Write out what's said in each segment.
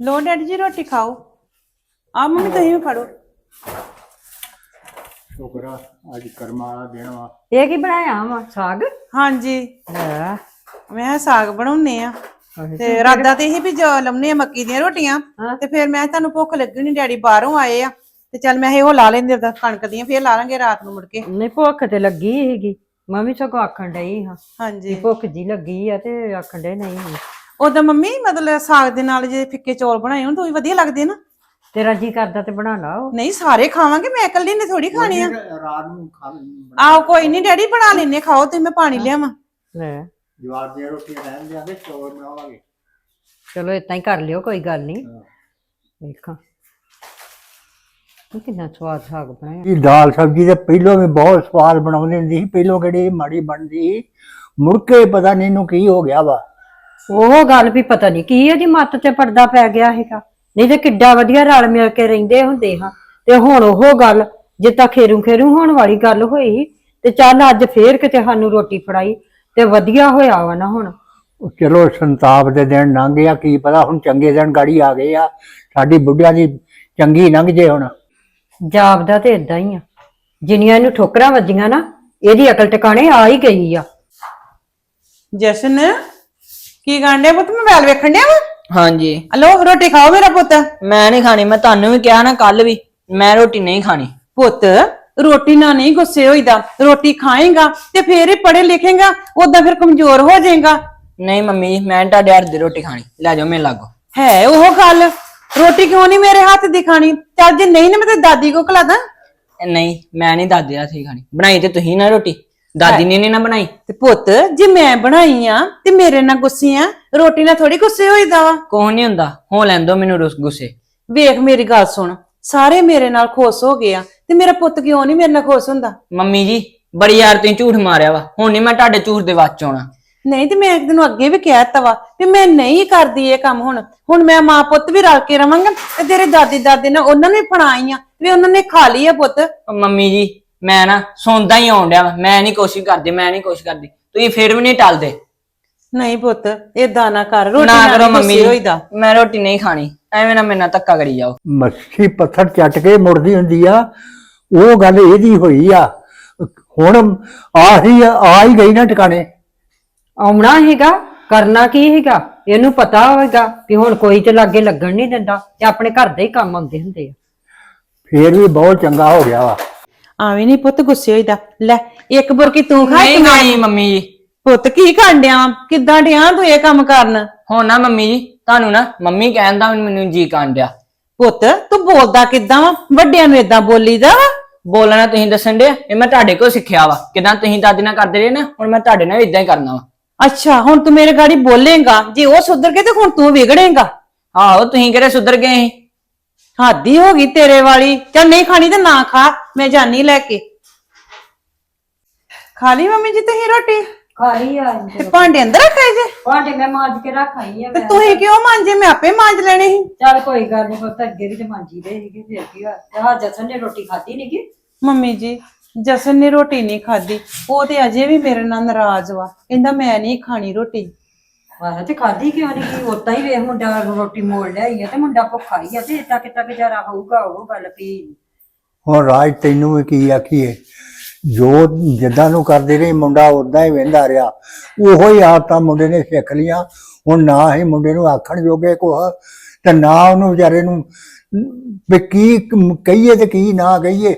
ਲੋ daddy ਜੀ ਰੋਟੀ ਖਾਓ। ਆ ਮੰਮੀ ਤੁਸੀਂ ਵੀ ਫੜੋ। ਸ਼ੁਕਰ ਅੱਜ ਕਰਮਾਂ ਵਾਲਾ ਦਿਨ ਵਾ। ਇਹ ਕੀ ਬਣਾਇਆ ਵਾ ਸਾਗ? ਹਾਂਜੀ। ਲੈ। ਮੈਂ ਕਿਹਾ ਸਾਗ ਬਣਾਉਨੇ ਆ। ਤੇ ਰਾਦਾ ਤੇ ਇਹ ਵੀ ਜੋ ਲੰਮਨੇ ਮੱਕੀ ਦੀਆਂ ਰੋਟੀਆਂ। ਹਾਂ। ਤੇ ਫਿਰ ਮੈਂ ਕਿਹਾ ਤੁਹਾਨੂੰ ਭੁੱਖ ਲੱਗੀ ਨਹੀਂ ਡੈਡੀ ਬਾਹਰੋਂ ਆਏ ਆ। ਤੇ ਚੱਲ ਮੈਂ ਇਹ ਉਹ ਲਾ ਲੈਂਦੇ ਉਹਦਾ ਕਣਕ ਦੀਆਂ ਫਿਰ ਲਾ ਲਾਂਗੇ ਰਾਤ ਨੂੰ ਮੁੜ ਕੇ। ਨਹੀਂ ਭੁੱਖ ਤੇ ਲੱਗੀ ਸੀਗੀ। ਮੈਂ ਵੀ ਸਗੋਂ ਆਖਣ ਡਈ ਹਾਂ ਹਾਂਜੀ। ਭੁੱਖ ਜੀ ਲੱਗੀ ਆ ਤੇ ਆਖਣ ਡੇ ਨਹੀਂ। ਉਦੋਂ ਮੰਮੀ ਮਤਲਬ ਸਾਗ ਦੇ ਨਾਲ ਜੇ ਫਿੱਕੇ ਚੌਲ ਬਣਾਏ ਹੋਣ ਤਾਂ ਉਹ ਵੀ ਵਧੀਆ ਲੱਗਦੇ ਨਾ। ਤੇਰਾ ਜੀ ਕਰਦਾ ਤੇ ਬਣਾ ਲਾ ਨਹੀਂ ਸਾਰੇ ਖਾਵਾਂਗੇ ਮੈਂ ਇਕੱਲੀ ਨੇ ਥੋੜੀ ਖਾਣੇ ਆ। ਰਾਤ ਨੂੰ ਖਾ ਆਓ ਕੋਈ ਨਹੀਂ ਡੈਡੀ ਬਣਾ ਲੈਨੇ ਖਾਓ ਤੇ ਮੈਂ ਪਾਣੀ ਲਿਆਵਾਂ। ਲੈ। ਜਵਾਰ ਦੀਆਂ ਰੋਟੀਆਂ ਰਹਿਣ ਦਿਆਂਗੇ ਚੌਲ ਬਣਾਵਾਂਗੇ। ਚਲੋ ਇਤਾਂ ਹੀ ਕਰ ਲਿਓ ਕੋਈ ਗੱਲ ਨਹੀਂ। ਵੇਖਾਂ। ਇਹ ਕਿੰਨਾ ਸਵਾਦ ਸਾਗ ਬਣਾਇਆ ਇਹ ਦਾਲ ਸਬਜ਼ੀ ਤੇ ਪਹਿਲੋਂ ਵੀ ਬਹੁਤ ਸਵਾਦ ਬਣਾਉਂਦੀ ਹੁੰਦੀ ਸੀ ਪਹਿਲੋਂ ਕਿਹੜੀ ਮਾੜੀ ਬਣਦੀ ਸੀ। ਮੁੜ ਕੇ ਪਤਾ ਨਹੀਂ ਇਹਨੂੰ ਕੀ ਹੋ ਗਿਆ ਵਾ। ਉਹ ਗੱਲ ਵੀ ਪਤਾ ਨਹੀਂ ਕੀ ਇਹਦੀ ਮੱਤ ਤੇ ਪਰਦਾ ਪੈ ਗਿਆ ਹੈਗਾ। ਨਹੀਂ ਤੇ ਕਿੱਡਾ ਵਧੀਆ ਰਲ ਮਿਲ ਕੇ ਰਹਿੰਦੇ ਹੁੰਦੇ ਹਾਂ। ਤੇ ਹੁਣ ਉਹ ਗੱਲ ਜਿੱਤਾ ਖੇਰੂ ਖੇਰੂ ਹੋਣ ਵਾਲੀ ਗੱਲ ਹੋਈ ਤੇ ਚੱਲ ਅੱਜ ਫੇਰ ਕਿਤੇ ਸਾਨੂੰ ਰੋਟੀ ਫੜਾਈ ਤੇ ਵਧੀਆ ਹੋਇਆ ਵਾ ਨਾ ਹੁਣ। ਉਹ ਚਲੋ ਸੰਤਾਪ ਦੇ ਦਿਨ ਲੰਘ ਗਿਆ ਕੀ ਪਤਾ ਹੁਣ ਚੰਗੇ ਦਿਨ ਗਾੜੀ ਆ ਗਏ ਆ। ਸਾਡੀ ਬੁੱਢਿਆਂ ਦੀ ਚੰਗੀ ਲੰਘ ਜੇ ਹੁਣ। ਜਾਪਦਾ ਤੇ ਇਦਾਂ ਹੀ ਆ। ਜਿੰਨੀਆਂ ਇਹਨੂੰ ਠੋਕਰਾਂ ਵੱਜੀਆਂ ਨਾ ਇਹਦੀ ਅਕਲ ਟਿਕਾਣੇ ਆ ਹੀ ਗਈ ਆ। ਜਸ਼ਨ ਕੀ ਗਾਂਡੇ ਪੁੱਤ? ਮੋਬਾਈਲ ਵੇਖਣ ਡਿਆ ਵਾ? ਹਾਂਜੀ। ਹਲੋ ਰੋਟੀ ਖਾਓ ਮੇਰਾ ਪੁੱਤ। ਮੈਂ ਨਹੀਂ ਖਾਣੀ ਮੈਂ ਤੁਹਾਨੂੰ ਵੀ ਕਿਹਾ ਨਾ ਕੱਲ ਵੀ ਮੈਂ ਰੋਟੀ ਨਹੀਂ ਖਾਣੀ। ਪੁੱਤ ਰੋਟੀ ਨਾਲ ਨਹੀਂ ਗੁੱਸੇ ਹੋਈਦਾ। ਰੋਟੀ ਖਾਏਗਾ ਤੇ ਫੇਰ ਹੀ ਪੜ੍ਹੇ ਲਿਖੇਗਾ ਉਦਾਂ ਫਿਰ ਕਮਜ਼ੋਰ ਹੋ ਜਾਏਗਾ। ਨਹੀਂ ਮੰਮੀ ਮੈਂ ਤੁਹਾਡੇ ਹੱਥ ਦੀ ਰੋਟੀ ਖਾਣੀ। ਲੈ ਜਾਓ ਮੇਰੇ ਲਾਗੋ। ਹੈ ਉਹ ਗੱਲ। ਰੋਟੀ ਕਿਉਂ ਨਹੀਂ ਮੇਰੇ ਹੱਥ ਦੀ ਖਾਣੀ? ਚੱਲ ਜੇ ਨਹੀਂ ਨਾ ਮੈਂ ਤੇ ਦਾਦੀ ਕੋ ਖਲਾ ਦਾਂ। ਨਹੀਂ ਮੈਂ ਨਹੀਂ ਦਾਦੀ ਦੀ ਖਾਣੀ। ਬਣਾਈ ਤੇ ਤੁਸੀਂ ਨਾ ਰੋਟੀ। ਦਾਦੀ ਨੇ ਨਹੀਂ ਨਾ ਬਣਾਈ? ਤੇ ਪੁੱਤ ਜੇ ਮੈਂ ਬਣਾਈ ਆ ਤੇ ਮੇਰੇ ਨਾਲ ਗੁੱਸੇ ਆ ਰੋਟੀ ਨਾਲ ਥੋੜੀ ਗੁੱਸੇ ਹੋਈਦਾ ਵਾ। ਕੋਹ ਨਹੀਂ ਹੁੰਦਾ ਹੋ ਲੈਣ ਦੋ ਮੈਨੂੰ ਰੁੱਸ ਗੁੱਸੇ। ਵੇਖ ਮੇਰੀ ਗੱਲ ਸੁਣ ਸਾਰੇ ਮੇਰੇ ਨਾਲ ਖੁਸ਼ ਹੋ ਗਏ ਆ ਤੇ ਮੇਰਾ ਪੁੱਤ ਕਿਉਂ ਨਹੀਂ ਮੇਰੇ ਨਾਲ ਖੁਸ਼ ਹੁੰਦਾ? ਮੰਮੀ ਜੀ ਬੜੀ ਯਾਰ ਤੁਸੀਂ ਝੂਠ ਮਾਰਿਆ ਵਾ ਹੁਣ ਨਹੀਂ ਮੈਂ ਤੁਹਾਡੇ ਝੂਠ ਦੇ ਵਿੱਚ ਆਉਣਾ। ਨਹੀਂ ਤੇ ਮੈਂ ਤੈਨੂੰ ਅੱਗੇ ਵੀ ਕਹਿ ਦਿੱਤਾ ਵਾ ਵੀ ਮੈਂ ਨਹੀਂ ਕਰਦੀ ਇਹ ਕੰਮ ਹੁਣ। ਹੁਣ ਮੈਂ ਮਾਂ ਪੁੱਤ ਵੀ ਰਲ ਕੇ ਰਵਾਂਗਾ ਤੇ ਤੇਰੇ ਦਾਦੀ ਦਾਦੇ ਨੇ ਉਹਨਾਂ ਨੇ ਫੜਾਈ ਆ ਵੀ ਉਹਨਾਂ ਨੇ ਖਾ ਲਈ ਆ ਪੁੱਤ। ਮੰਮੀ ਜੀ ਮੈਂ ਨਾ ਸੌਂਦਾ ਹੀ ਆਉਣ ਡਿਆ ਵਾਂ। ਮੈਂ ਨਹੀਂ ਕੋਸ਼ਿਸ਼ ਕਰਦੀ ਮੈਂ ਨਹੀਂ ਕੋਸ਼ਿਸ਼ ਕਰਦੀ। ਤੁਸੀਂ ਫਿਰ ਵੀ ਨਹੀਂ ਟਲਦੇ। ਨਹੀਂ ਪੁੱਤ ਏਦਾਂ ਨਾ ਕਰ ਰੋਟੀ ਨਾ ਕਰੋ ਮੰਮੀ ਹੋਈਦਾ। ਮੈਂ ਰੋਟੀ ਨਹੀਂ ਖਾਣੀ। ਐਵੇਂ ਨਾ ਮੇਰੇ ਨਾਲ ਧੱਕਾ ਕਰੀ ਜਾਓ। ਮੱਛੀ ਪੱਥਰ ਚੱਟ ਕੇ ਮੁੜਦੀ ਹੁੰਦੀ ਆ। ਉਹ ਗੱਲ ਇਹਦੀ ਹੋਈ ਆ। ਹੁਣ ਆ ਹੀ ਆ ਹੀ ਗਈ ਨਾ ਟਿਕਾਣੇ। ਆਉਣਾ ਹੈਗਾ ਕਰਨਾ ਕੀ ਹੈਗਾ? ਇਹਨੂੰ ਪਤਾ ਹੋਵੇਗਾ ਕਿ ਹੁਣ ਕੋਈ ਤੇ ਲਾਗੇ ਲੱਗਣ ਨਹੀਂ ਦਿੰਦਾ ਤੇ ਆਪਣੇ ਘਰ ਦੇ ਹੀ ਕੰਮ ਆਉਂਦੇ ਹੁੰਦੇ ਆ। ਫੇਰ ਵੀ ਬਹੁਤ ਚੰਗਾ ਹੋ ਗਿਆ ਵਾ। ਆਵੇਂ ਨਹੀਂ ਪੁੱਤ ਗੁੱਸੇ ਹੋਈਦਾ। ਲੈ ਇੱਕ ਬੁਰਕੀ ਤੂੰ ਖਾ ਨਹੀਂ ਇੱਕ ਮੈਂ। ਖਾਣੀ ਮੰਮੀ ਜੀ। ਪੁੱਤ ਕੀ ਕਰਨ ਡਿਆ ਵਾਂ? ਕਿੱਦਾਂ ਡਿਆ ਤੂੰ ਇਹ ਕੰਮ ਕਰਨ? ਹੁਣ ਨਾ ਮੰਮੀ ਜੀ ਤੁਹਾਨੂੰ ਨਾ ਮੰਮੀ ਕਹਿੰਦਾ ਮੈਨੂੰ ਜੀ ਕਾਂਡਿਆ ਪੁੱਤ ਤੂੰ ਬੋਲਦਾ ਕਿੱਦਾਂ ਵਾ? ਵੱਡਿਆਂ ਨੂੰ ਏਦਾਂ ਬੋਲੀਦਾ ਵਾ? ਬੋਲਣਾ ਤੁਸੀਂ ਦੱਸਣ ਦੇ ਇਹ ਮੈਂ ਤੁਹਾਡੇ ਕੋਲ ਸਿੱਖਿਆ ਵਾ। ਕਿਦਾਂ ਤੁਸੀਂ ਦਾਦੀ ਨਾਲ ਕਰਦੇ ਰਹੇ ਨਾ ਹੁਣ ਮੈਂ ਤੁਹਾਡੇ ਨਾਲ ਇਦਾਂ ਹੀ ਕਰਨਾ ਵਾ। ਅੱਛਾ ਹੁਣ ਤੂੰ ਮੇਰੇ ਗਾੜੀ ਬੋਲੇਗਾ। ਜੇ ਉਹ ਸੁਧਰ ਗਏ ਤੇ ਹੁਣ ਤੂੰ ਵਿਗੜੇਗਾ। ਆਹੋ ਤੁਸੀਂ ਕਿਹੜੇ ਸੁਧਰ ਗਏ ਸੀ? ਹਾਦੀ ਹੋ ਗਈ ਤੇਰੇ ਵਾਲੀ। ਚੱਲ ਨਹੀਂ ਖਾਣੀ ਤੇ ਨਾ ਖਾ ਮੈਂ ਜਾਨੀ ਲੈ ਕੇ। ਖਾ ਲਈ ਮੰਮੀ ਜੀ ਤੁਸੀਂ ਰੋਟੀ? ਖਾਲੀ ਆ ਤੇ ਭਾਂਡੇ ਅੰਦਰ ਰੱਖੇ ਜੇ? ਭਾਂਡੇ ਮੈਂ ਮਾਂਜ ਕੇ ਰੱਖ ਆਈ ਆ ਤੇ ਤੁਸੀਂ ਕਿਉਂ ਮਾਂਜੇ? ਮੈਂ ਆਪੇ ਮਾਂਜ ਲੈਣੇ ਸੀ। ਚੱਲ ਕੋਈ ਗੱਲ ਨਹੀਂ ਪੁੱਤ ਅੱਗੇ ਵੀ ਤੇ ਮਾਂਜੀ ਦੇ ਸੀਗੇ ਫਿਰ ਕੀ ਹੋਇਆ? ਤੇ ਜਸਨ ਨੇ ਰੋਟੀ ਖਾਧੀ ਨੀ ਗੀ? ਮੰਮੀ ਜੀ ਜਸਨ ਨੇ ਰੋਟੀ ਨਹੀਂ ਖਾਧੀ। ਉਹ ਤੇ ਅਜੇ ਵੀ ਮੇਰੇ ਨਾਲ ਨਾਰਾਜ਼ ਵਾ। ਕਹਿੰਦਾ ਮੈਂ ਨਹੀਂ ਖਾਣੀ ਰੋਟੀ। ਆਹ ਤੇ ਖਾਧੀ ਕਿਉਂ ਨਹੀਂ ਕੀ ਉਤਾਂ ਹੀ ਵੇਖ ਮੁੰਡਾ ਰੋਟੀ ਮੋੜ ਲਿਆਈ ਆ ਤੇ ਮੁੰਡਾ ਭੁੱਖਾ ਹੀ ਆ ਤੇ ਇਤਾ ਕਿਤਾ ਗੁਜ਼ਾਰਾ ਹੋਊਗਾ ਉਹ ਗੱਲ ਵੀ ਹੁਣ ਰਾਜ ਤੈਨੂੰ ਵੀ ਕੀ ਆਖੀਏ? ਜੋ ਜਿੱਦਾਂ ਨੂੰ ਕਰਦੇ ਰਹੇ ਮੁੰਡਾ ਉਦਾਂ ਹੀ ਵਹਿੰਦਾ ਰਿਹਾ। ਉਹੋ ਹੀ ਆਦਤਾਂ ਮੁੰਡੇ ਨੇ ਸਿੱਖ ਲੀਆਂ ਹੁਣ ਨਾ ਹੀ ਮੁੰਡੇ ਨੂੰ ਆਖਣ ਜੋਗੇ ਕੁਛ ਤੇ ਨਾ ਉਹਨੂੰ ਵਿਚਾਰੇ ਨੂੰ ਵੀ ਕੀ ਕ- ਕਹੀਏ ਤੇ ਕੀ ਨਾ ਕਹੀਏ।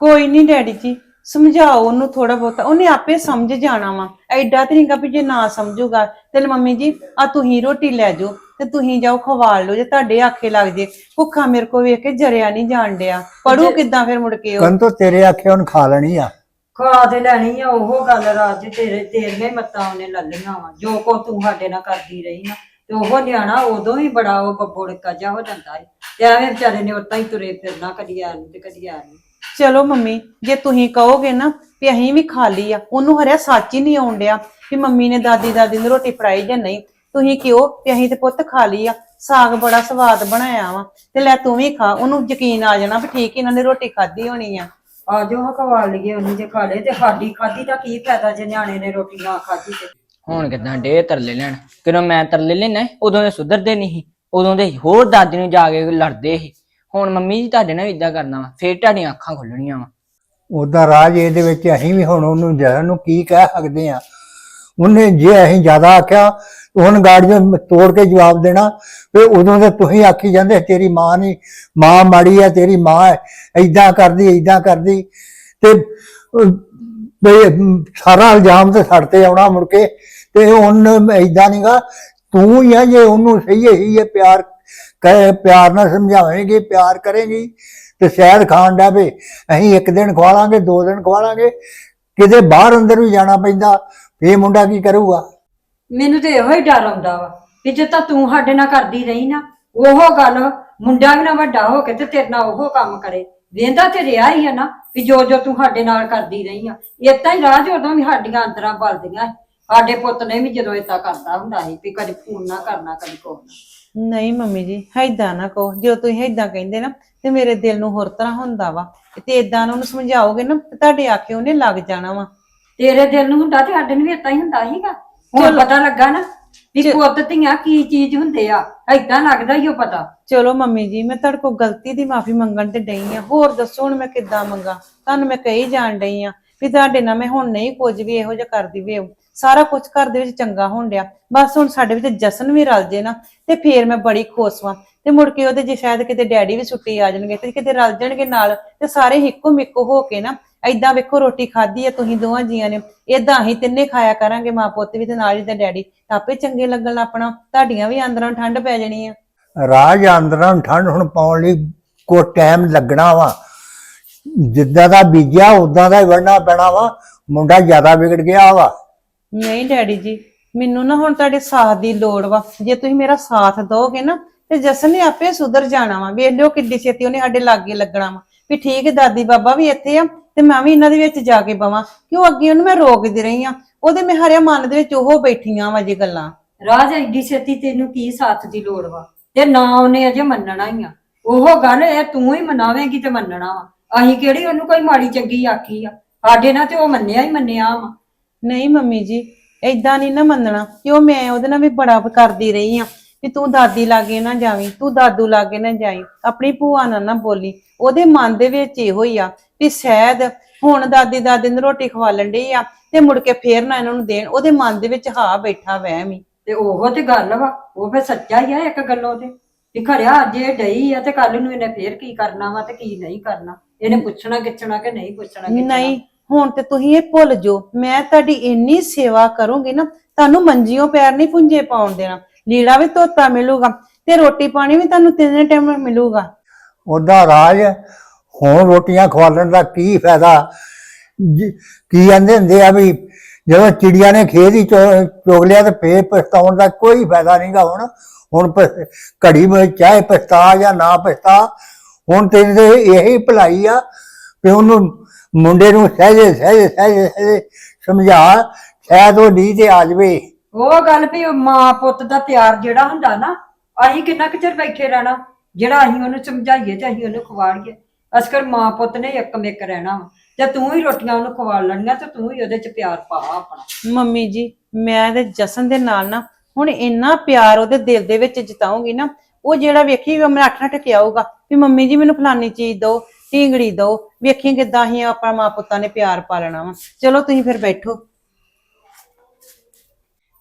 ਕੋਈ ਨਹੀਂ ਡੈਡੀ ਜੀ ਸਮਝਾਓ ਉਹਨੂੰ ਥੋੜਾ ਬਹੁਤਾ। ਉਹਨੇ ਆਪੇ ਸਮਝ ਜਾਣਾ ਵਾ। ਐਡਾ ਤੇ ਨਹੀਂਗਾ ਵੀ ਜੇ ਨਾ ਸਮਝੂਗਾ ਤੇ ਮੰਮੀ ਜੀ ਆ ਤੁਸੀਂ ਰੋਟੀ ਲੈ ਜਾਓ ਤੇ ਤੁਸੀਂ ਜਾਓ ਖਵਾਲ ਲਓ ਜੇ ਤੁਹਾਡੇ ਆਖੇ ਲੱਗ ਜੇ। ਭੁੱਖਾ ਮੇਰੇ ਕੋ ਵੇਖ ਕੇ ਜਰਿਆ ਨਹੀਂ ਜਾਣ ਡਿਆ। ਪੜੂ ਕਿੱਦਾਂ ਫਿਰ ਮੁੜ ਕੇ ਉਹ? ਕੰਨ ਤੋਂ ਤੇਰੇ ਆਖੇ ਉਹਨ ਖਾ ਲੈਣੀ ਆ। ਖਾ ਤੇ ਲੈਣੀ ਆ ਉਹ ਗੱਲ ਰਾਜ ਤੇਰੇ ਤੇਰੀਆਂ ਹੀ ਮੱਤਾਂ ਉਹਨੇ ਲੱਲੀਆਂ ਵਾ। ਜੋ ਕੋ ਤੂੰ ਸਾਡੇ ਨਾਲ ਕਰਦੀ ਰਹੀ ਨਾ ਤੇ ਉਹ ਨਿਆਣਾ ਉਦੋਂ ਹੀ ਬੜਾ ਉਹ ਬੱਬੋੜਕਾ ਜਾ ਹੋ ਜਾਂਦਾ ਹੈ ਤੇ ਐਵੇਂ ਵਿਚਾਰੇ ਨੇ ਉਤਾਂ ਹੀ ਤੁਰੇ ਫਿਰਨਾ ਕਦੀ ਆ ਨੂੰ ਤੇ ਕਦੀ ਆ ਨੂੰ। ਚਲੋ ਮੰਮੀ ਜੇ ਤੁਸੀਂ ਕਹੋਗੇ ਨਾ ਵੀ ਅਸੀਂ ਵੀ ਖਾ ਲਈ ਆ ਉਹਨੂੰ ਹਰਿਆ ਸੱਚ ਹੀ ਨਹੀਂ ਆਉਣ ਡਿਆ ਵੀ ਮੰਮੀ ਨੇ ਦਾਦੀ ਦਾਦੀ ਨੂੰ ਰੋਟੀ ਫੜਾਈ ਜਾਂ ਨਹੀਂ। ਤੁਸੀਂ ਕਿਉਂ ਵੀ ਅਸੀਂ ਤੇ ਪੁੱਤ ਖਾ ਲਈ ਆ ਸਾਗ ਬੜਾ ਸਵਾਦ ਬਣਾਇਆ ਵਾ ਤੇ ਲੈ ਤੂੰ ਵੀ ਖਾ ਉਹਨੂੰ ਯਕੀਨ ਆ ਜਾਣਾ ਵੀ ਠੀਕ ਇਹਨਾਂ ਨੇ ਰੋਟੀ ਖਾਧੀ ਹੋਣੀ ਆ। ਆ ਜੋ ਹਕਵਾ ਲਈਏ ਉਹਨੂੰ ਜੇ ਖਾ ਲੇ ਤੇ ਸਾਡੀ ਖਾਦੀ ਦਾ ਕੀ ਫਾਇਦਾ ਜੇ ਨਿਆਣੇ ਨੇ ਰੋਟੀ ਨਾ ਖਾਦੀ ਤੇ। ਹੁਣ ਕਿਦਾਂ ਡੇ ਤਰਲੇ ਲੈਣ? ਕਿਦੋਂ ਮੈਂ ਤਰਲੇ ਲੈਣਾ ਉਦੋਂ ਦੇ ਸੁਧਰਦੇ ਨਹੀਂ ਸੀ ਉਦੋਂ ਦੇ ਹੋਰ ਦਾਦੀ ਨੂੰ ਜਾ ਕੇ ਲੜਦੇ ਸੀ। ਹੁਣ ਮੰਮੀ ਜੀ ਤੁਹਾਡੇ ਨਾਲ ਵੀ ਇਦਾਂ ਕਰਨਾ ਵਾ ਫੇਰ ਤੁਹਾਡੀਆਂ ਅੱਖਾਂ ਖੁੱਲਣੀਆਂ ਵਾ। ਉਹਦਾ ਰਾਜ ਇਹਦੇ ਵਿੱਚ ਅਸੀਂ ਵੀ ਹੁਣ ਉਹਨੂੰ ਜਰਾ ਨੂੰ ਕੀ ਕਹਿ ਸਕਦੇ ਆ ਉਹਨੇ ਜੇ ਅਸੀਂ ਜ਼ਿਆਦਾ ਆਖਿਆ ਹੁਣ ਗਾੜੀਆਂ ਤੋੜ ਕੇ ਜਵਾਬ ਦੇਣਾ ਵੀ ਉਦੋਂ ਤੇ ਤੁਸੀਂ ਆਖੀ ਜਾਂਦੇ ਤੇਰੀ ਮਾਂ ਨਹੀਂ ਮਾਂ ਮਾੜੀ ਆ ਤੇਰੀ ਮਾਂ ਐਦਾਂ ਕਰਦੀ ਐਦਾਂ ਕਰਦੀ। ਤੇ ਅਹ, ਸਾਰਾ ਇਲਜ਼ਾਮ ਤੇ ਸਾਡੇ ਤੇ ਆਉਣਾ ਮੁੜ ਕੇ ਤੇ ਹੁਣ ਐਦਾਂ ਨਹੀਂਗਾ ਤੂੰ ਹੀ ਆ ਜੇ ਉਹਨੂੰ ਸਹੀ ਹੀ ਹੈ ਪਿਆਰ ਕਹੇ ਪਿਆਰ ਨਾਲ ਸਮਝਾਵੇਂਗੀ, ਪਿਆਰ ਕਰੇਗੀ ਤੇ ਸ਼ਾਇਦ ਖਾਣ ਦਾ ਵੇ ਅਸੀਂ ਇੱਕ ਦਿਨ ਖਵਾਲਾਂਗੇ, ਦੋ ਦਿਨ ਖਵਾਲਾਂਗੇ। ਕਿਤੇ ਬਾਹਰ ਅੰਦਰ ਵੀ ਜਾਣਾ ਪੈਂਦਾ ਇਹ ਮੁੰਡਾ ਕੀ ਕਰੂਗਾ? ਮੈਨੂੰ ਤੇ ਇਹੋ ਹੀ ਡਰ ਆਉਂਦਾ ਵਾ ਕਿ ਜੇ ਤਾਂ ਤੂੰ ਸਾਡੇ ਨਾਲ ਕਰਦੀ ਰਹੀ ਨਾ, ਉਹ ਗੱਲ, ਮੁੰਡਾ ਵੀ ਨਾ ਵੱਡਾ ਹੋ ਕੇ ਤੇ ਤੇਰੇ ਨਾਲ ਉਹ ਕੰਮ ਕਰੇ। ਵੇਂਦਾ ਤੇ ਰਿਹਾ ਹੀ ਆ ਨਾ ਕਿ ਜੋ ਜੋ ਤੂੰ ਸਾਡੇ ਨਾਲ ਕਰਦੀ ਰਹੀ ਆ। ਇਤਾਂ ਹੀ ਰਾਜ ਉਦੋਂ ਵੀ ਸਾਡੀਆਂ ਅੰਦਰਾਂ ਬਲਦੀਆਂ ਸਾਡੇ ਪੁੱਤ ਨੇ ਵੀ ਜਦੋਂ ਇਤਾਂ ਕਰਦਾ ਹੁੰਦਾ ਸੀ ਵੀ ਕਦੀ ਫੋਨ ਨਾ ਕਰਨਾ, ਕਦੀ ਕੋਲ ਨਹੀਂ ਮੰਮੀ ਜੀ ਏਦਾਂ ਨਾ ਕਹੋ। ਜੋ ਤੁਸੀਂ ਏਦਾਂ ਕਹਿੰਦੇ ਨਾ ਤੇ ਮੇਰੇ ਦਿਲ ਨੂੰ ਹੋਰ ਤਰ੍ਹਾਂ ਹੁੰਦਾ ਵਾ। ਤੇ ਏਦਾਂ ਨਾ ਉਹਨੂੰ ਸਮਝਾਓਗੇ ਨਾ ਤੇ ਤੁਹਾਡੇ ਆਖੇ ਉਹਨੇ ਲੱਗ ਜਾਣਾ ਵਾ। ਤੇਰੇ ਦਿਲ ਨੂੰ ਹੁੰਦਾ ਤੇ ਸਾਡੇ ਨੂੰ ਵੀ ਇਤਾਂ ਹੀ ਹੁੰਦਾ ਸੀਗਾ। ਹੁਣ ਪਤਾ ਲੱਗਾ ਨਾ ਵੀ ਪੁੱਤ ਧੀਆਂ ਕੀ ਚੀਜ਼ ਹੁੰਦੇ ਆ ਏਦਾਂ ਲੱਗਦਾ ਹੀ ਉਹ ਪਤਾ। ਚਲੋ ਮੰਮੀ ਜੀ ਮੈਂ ਤੁਹਾਡੇ ਕੋਲ ਗਲਤੀ ਦੀ ਮਾਫੀ ਮੰਗਣ ਤੇ ਡਈ ਆ। ਹੋਰ ਦੱਸੋ ਹੁਣ ਮੈਂ ਕਿੱਦਾਂ ਮੰਗਾ? ਤੁਹਾਨੂੰ ਮੈਂ ਕਹੀ ਜਾਣ ਡਈ ਆ ਵੀ ਤੁਹਾਡੇ ਨਾਲ ਮੈਂ ਹੁਣ ਨਹੀਂ ਕੁਝ ਵੀ ਇਹੋ ਜਿਹਾ ਕਰਦੀ ਵੀ ਸਾਰਾ ਕੁਝ ਘਰ ਦੇ ਵਿੱਚ ਚੰਗਾ ਹੋਣ ਡਿਆ। ਬਸ ਹੁਣ ਸਾਡੇ ਵਿੱਚ ਜਸ਼ਨ ਵੀ ਰਲ ਜੇ ਨਾ, ਤੇ ਫੇਰ ਮੈਂ ਬੜੀ ਖੁਸ਼ ਵਾਂ। ਤੇ ਮੁੜ ਕੇ ਉਹਦੇ ਜੇ ਸ਼ਾਇਦ ਕਿਤੇ ਡੈਡੀ ਵੀ ਛੁੱਟੀ ਆ ਜਾਣਗੇ, ਤੇ ਕਿਤੇ ਰਲ ਜਾਣਗੇ ਨਾਲ, ਤੇ ਸਾਰੇ ਇੱਕੋ ਮਿੱਕੋ ਹੋ ਕੇ ਨਾ ਐਦਾਂ ਵੇਖੋ ਰੋਟੀ ਖਾਧੀ ਆ ਤੁਸੀਂ ਦੋਵਾਂ ਜੀਆਂ ਨੇ, ਏਦਾਂ ਹੀ ਤਿੰਨੇ ਖਾਇਆ ਕਰਾਂਗੇ ਮਾਂ ਪੁੱਤ ਵੀ ਤੇ ਨਾਲ ਹੀ ਤੇ ਡੈਡੀ। ਆਪੇ ਚੰਗੇ ਲੱਗਣ ਆਪਣਾ, ਤੁਹਾਡੀਆਂ ਵੀ ਅੰਦਰੋਂ ਠੰਡ ਪੈ ਜਾਣੀ ਆ ਰਾਜ ਅੰਦਰਾਂ ਨੂੰ ਠੰਡ ਹੁਣ ਪਾਉਣ ਲਈ ਕੋ ਟਾਈਮ ਲੱਗਣਾ ਵਾ। ਜਿੱਦਾਂ ਦਾ ਬੀਜਿਆ ਉਦਾਂ ਦਾ ਹੀ ਵੜਨਾ ਪੈਣਾ ਵਾ। ਮੁੰਡਾ ਜ਼ਿਆਦਾ ਵਿਗੜ ਗਿਆ ਵਾ। ਨਹੀਂ ਡੈਡੀ ਜੀ, ਮੈਨੂੰ ਨਾ ਹੁਣ ਤੁਹਾਡੇ ਸਾਥ ਦੀ ਲੋੜ ਵਾ। ਜੇ ਤੁਸੀਂ ਮੇਰਾ ਸਾਥ ਦੋਗੇ ਨਾ, ਤੇ ਜਸਨ ਨੇ ਆਪੇ ਸੁਧਰ ਜਾਣਾ ਵਾ। ਵੇਖ ਲਿਓ ਕਿੱਡੀ ਛੇਤੀ ਉਹਨੇ ਸਾਡੇ ਲਾਗੇ ਲੱਗਣਾ ਵਾ। ਵੀ ਠੀਕ ਹੈ, ਦਾਦੀ ਬਾਬਾ ਵੀ ਇੱਥੇ ਆ, ਤੇ ਮੈਂ ਵੀ ਇਹਨਾਂ ਦੇ ਵਿੱਚ ਜਾ ਕੇ ਬਵਾਂ। ਕਿਉਂ ਅੱਗੇ ਉਹਨੂੰ ਮੈਂ ਰੋਕਦੀ ਰਹੀ ਆ? ਉਹਦੇ ਮੈਂ ਹਰਿਆ ਮਨ ਦੇ ਵਿੱਚ ਉਹ ਬੈਠੀਆਂ ਵਾ ਜੀ ਗੱਲਾਂ। ਰਾਜ ਐਡੀ ਛੇਤੀ ਤੈਨੂੰ ਕੀ ਸਾਥ ਦੀ ਲੋੜ ਵਾ? ਤੇ ਨਾ ਉਹਨੇ ਅਜੇ ਮੰਨਣਾ ਹੀ ਆ। ਉਹ ਗੱਲ ਇਹ ਤੂੰ ਹੀ ਮਨਾਵੇਂਗੀ ਤੇ ਮੰਨਣਾ ਵਾ। ਅਸੀਂ ਕਿਹੜੀ ਉਹਨੂੰ ਕੋਈ ਮਾੜੀ ਚੰਗੀ ਆਖੀ ਆ? ਸਾਡੇ ਨਾਲ ਤੇ ਉਹ ਮੰਨਿਆ ਹੀ ਮੰਨਿਆ ਵਾ। ਨਹੀਂ ਮੰਮੀ ਜੀ ਏਦਾਂ ਨਹੀਂ ਨਾ ਮੰਨਣਾ। ਕਿਉਂ ਮੈਂ ਉਹਦੇ ਨਾਲ ਵੀ ਬੜਾ ਕਰਦੀ ਰਹੀ ਆ ਵੀ ਤੂੰ ਦਾਦੀ ਲਾਗੇ ਨਾ ਜਾਵੀਂ ਤੂੰ ਦਾਦੂ ਲਾਗੇ ਨਾ ਜਾਈਂ ਆਪਣੀ ਭੂਆ ਨਾਲ ਨਾ ਬੋਲੀ। ਉਹਦੇ ਮਨ ਦੇ ਵਿੱਚ ਇਹੋ ਹੀ ਆ ਵੀ ਸ਼ਾਇਦ ਹੁਣ ਦਾਦੀ ਦਾਦੀ ਨੂੰ ਰੋਟੀ ਖਵਾਲਣ ਡਈ ਆ ਤੇ ਮੁੜ ਕੇ ਫੇਰ ਨਾ ਇਹਨਾਂ ਨੂੰ ਦੇਣ। ਉਹਦੇ ਮਨ ਦੇ ਵਿੱਚ ਹਾਂ ਬੈਠਾ ਵਹਿਮ ਹੀ। ਤੇ ਉਹ ਤੇ ਗੱਲ ਵਾ ਉਹ ਫੇ ਸੱਚਾ ਹੀ ਆ ਇੱਕ ਗੱਲੋਂ ਤੇ। ਵੀ ਖਰਿਆ ਅੱਜ ਇਹ ਡਈ ਆ ਤੇ ਕੱਲ ਨੂੰ ਇਹਨੇ ਫੇਰ ਕੀ ਕਰਨਾ ਵਾ ਤੇ ਕੀ ਨਹੀਂ ਕਰਨਾ। ਇਹਨੇ ਪੁੱਛਣਾ ਗਿੱਛਣਾ ਕਿ ਨਹੀਂ ਪੁੱਛਣਾ ਨਹੀਂ ਹੁਣ ਤੇ ਤੁਸੀਂ ਇਹ ਭੁੱਲ ਜੋ ਮੈਂ ਤੁਹਾਡੀ ਇੰਨੀ ਸੇਵਾ ਕਰੂੰਗੀ ਨਾ, ਤੁਹਾਨੂੰ ਮੰਜੀਆਂ ਪੈਰ ਨਹੀਂ ਪੁੰਜੇ ਪਾਉਣ ਦੇਣਾ। ਲੀੜਾ ਵੀ ਧੋਤਾ ਮਿਲੂਗਾ ਤੇ ਰੋਟੀ ਪਾਣੀ ਵੀ ਤੁਹਾਨੂੰ ਤਿੰਨੇ ਟਾਈਮ ਮਿਲੂਗਾ। ਉਹਦਾ ਰਾਜ ਹੁਣ ਰੋਟੀਆਂ ਖਵਾਲਣ ਦਾ ਕੀ ਫਾਇਦਾ? ਜ- ਕੀ ਕਹਿੰਦੇ ਹੁੰਦੇ ਆ ਵੀ ਜਦੋਂ ਚਿੜੀਆਂ ਨੇ ਖੇਤ ਹੀ ਚੋ- ਚੁਗ ਲਿਆ ਤੇ ਫੇਰ ਪਛਤਾਉਣ ਦਾ ਕੋਈ ਫਾਇਦਾ ਨਹੀਂਗਾ ਹੁਣ। ਹੁਣ ਪ- ਘੜੀ ਵਿੱਚ ਚਾਹੇ ਪਛਤਾ ਜਾਂ ਨਾ ਪਛਤਾ, ਹੁਣ ਤੇਰੀ ਤੇ ਇਹੀ ਭਲਾਈ ਆ ਵੀ ਉਹਨੂੰ ਮੁੰਡੇ ਨੂੰ ਸਹਿਜੇ ਸਹਿਜੇ ਸਹਿਜੇ ਸਹਿਜੇ ਸਮਝਾ ਸ਼ਾਇਦ ਉਹ ਨੀਂਹ ਤੇ ਆ ਜਾਵੇ। ਉਹ ਗੱਲ ਵੀ ਉਹ ਮਾਂ ਪੁੱਤ ਦਾ ਪਿਆਰ ਜਿਹੜਾ ਹੁੰਦਾ ਨਾ ਅਸੀਂ ਕਿੰਨਾ ਕੁ ਚਿਰ ਬੈਠੇ ਰਹਿਣਾ? ਜਿਹੜਾ ਅਸੀਂ ਉਹਨੂੰ ਸਮਝਾਈਏ ਤੇ ਅਸੀਂ ਉਹਨੂੰ ਖਵਾੜੀਏ। ਅਸਕਰ ਮਾਂ ਪੁੱਤ ਨੇ ਇੱਕ ਮਿੱਕ ਰਹਿਣਾ ਵਾ। ਤੇ ਤੂੰ ਹੀ ਰੋਟੀਆਂ ਉਹਨੂੰ ਖਵਾ ਲੈਣੀਆਂ ਤੇ ਤੂੰ ਹੀ ਉਹਦੇ ਚ ਪਿਆਰ ਪਾ ਆਪਣਾ। ਮੰਮੀ ਜੀ ਮੈਂ ਤੇ ਜਸਨ ਦੇ ਨਾਲ ਨਾ ਹੁਣ ਇੰਨਾ ਪਿਆਰ ਉਹਦੇ ਦਿਲ ਦੇ ਵਿੱਚ ਜਿਤਾਉਂਗੀ ਨਾ ਉਹ ਜਿਹੜਾ ਵੇਖੀ ਮੈਂ ਅੱਠ ਅੱਠ ਕੇ ਆਊਗਾ ਵੀ ਮੰਮੀ ਜੀ ਮੈਨੂੰ ਫਲਾਨੀ ਚੀਜ਼ ਦਿਓ ਢੀਂਗੜੀ ਦੋ। ਵੇਖੀ ਕਿਦਾਂ ਹੀ ਆਪਣਾ ਮਾਂ ਪੁੱਤਾਂ ਨੇ ਪਿਆਰ ਪਾਲਣਾ ਵਾ। ਚਲੋ ਤੁਸੀਂ ਫਿਰ ਬੈਠੋ।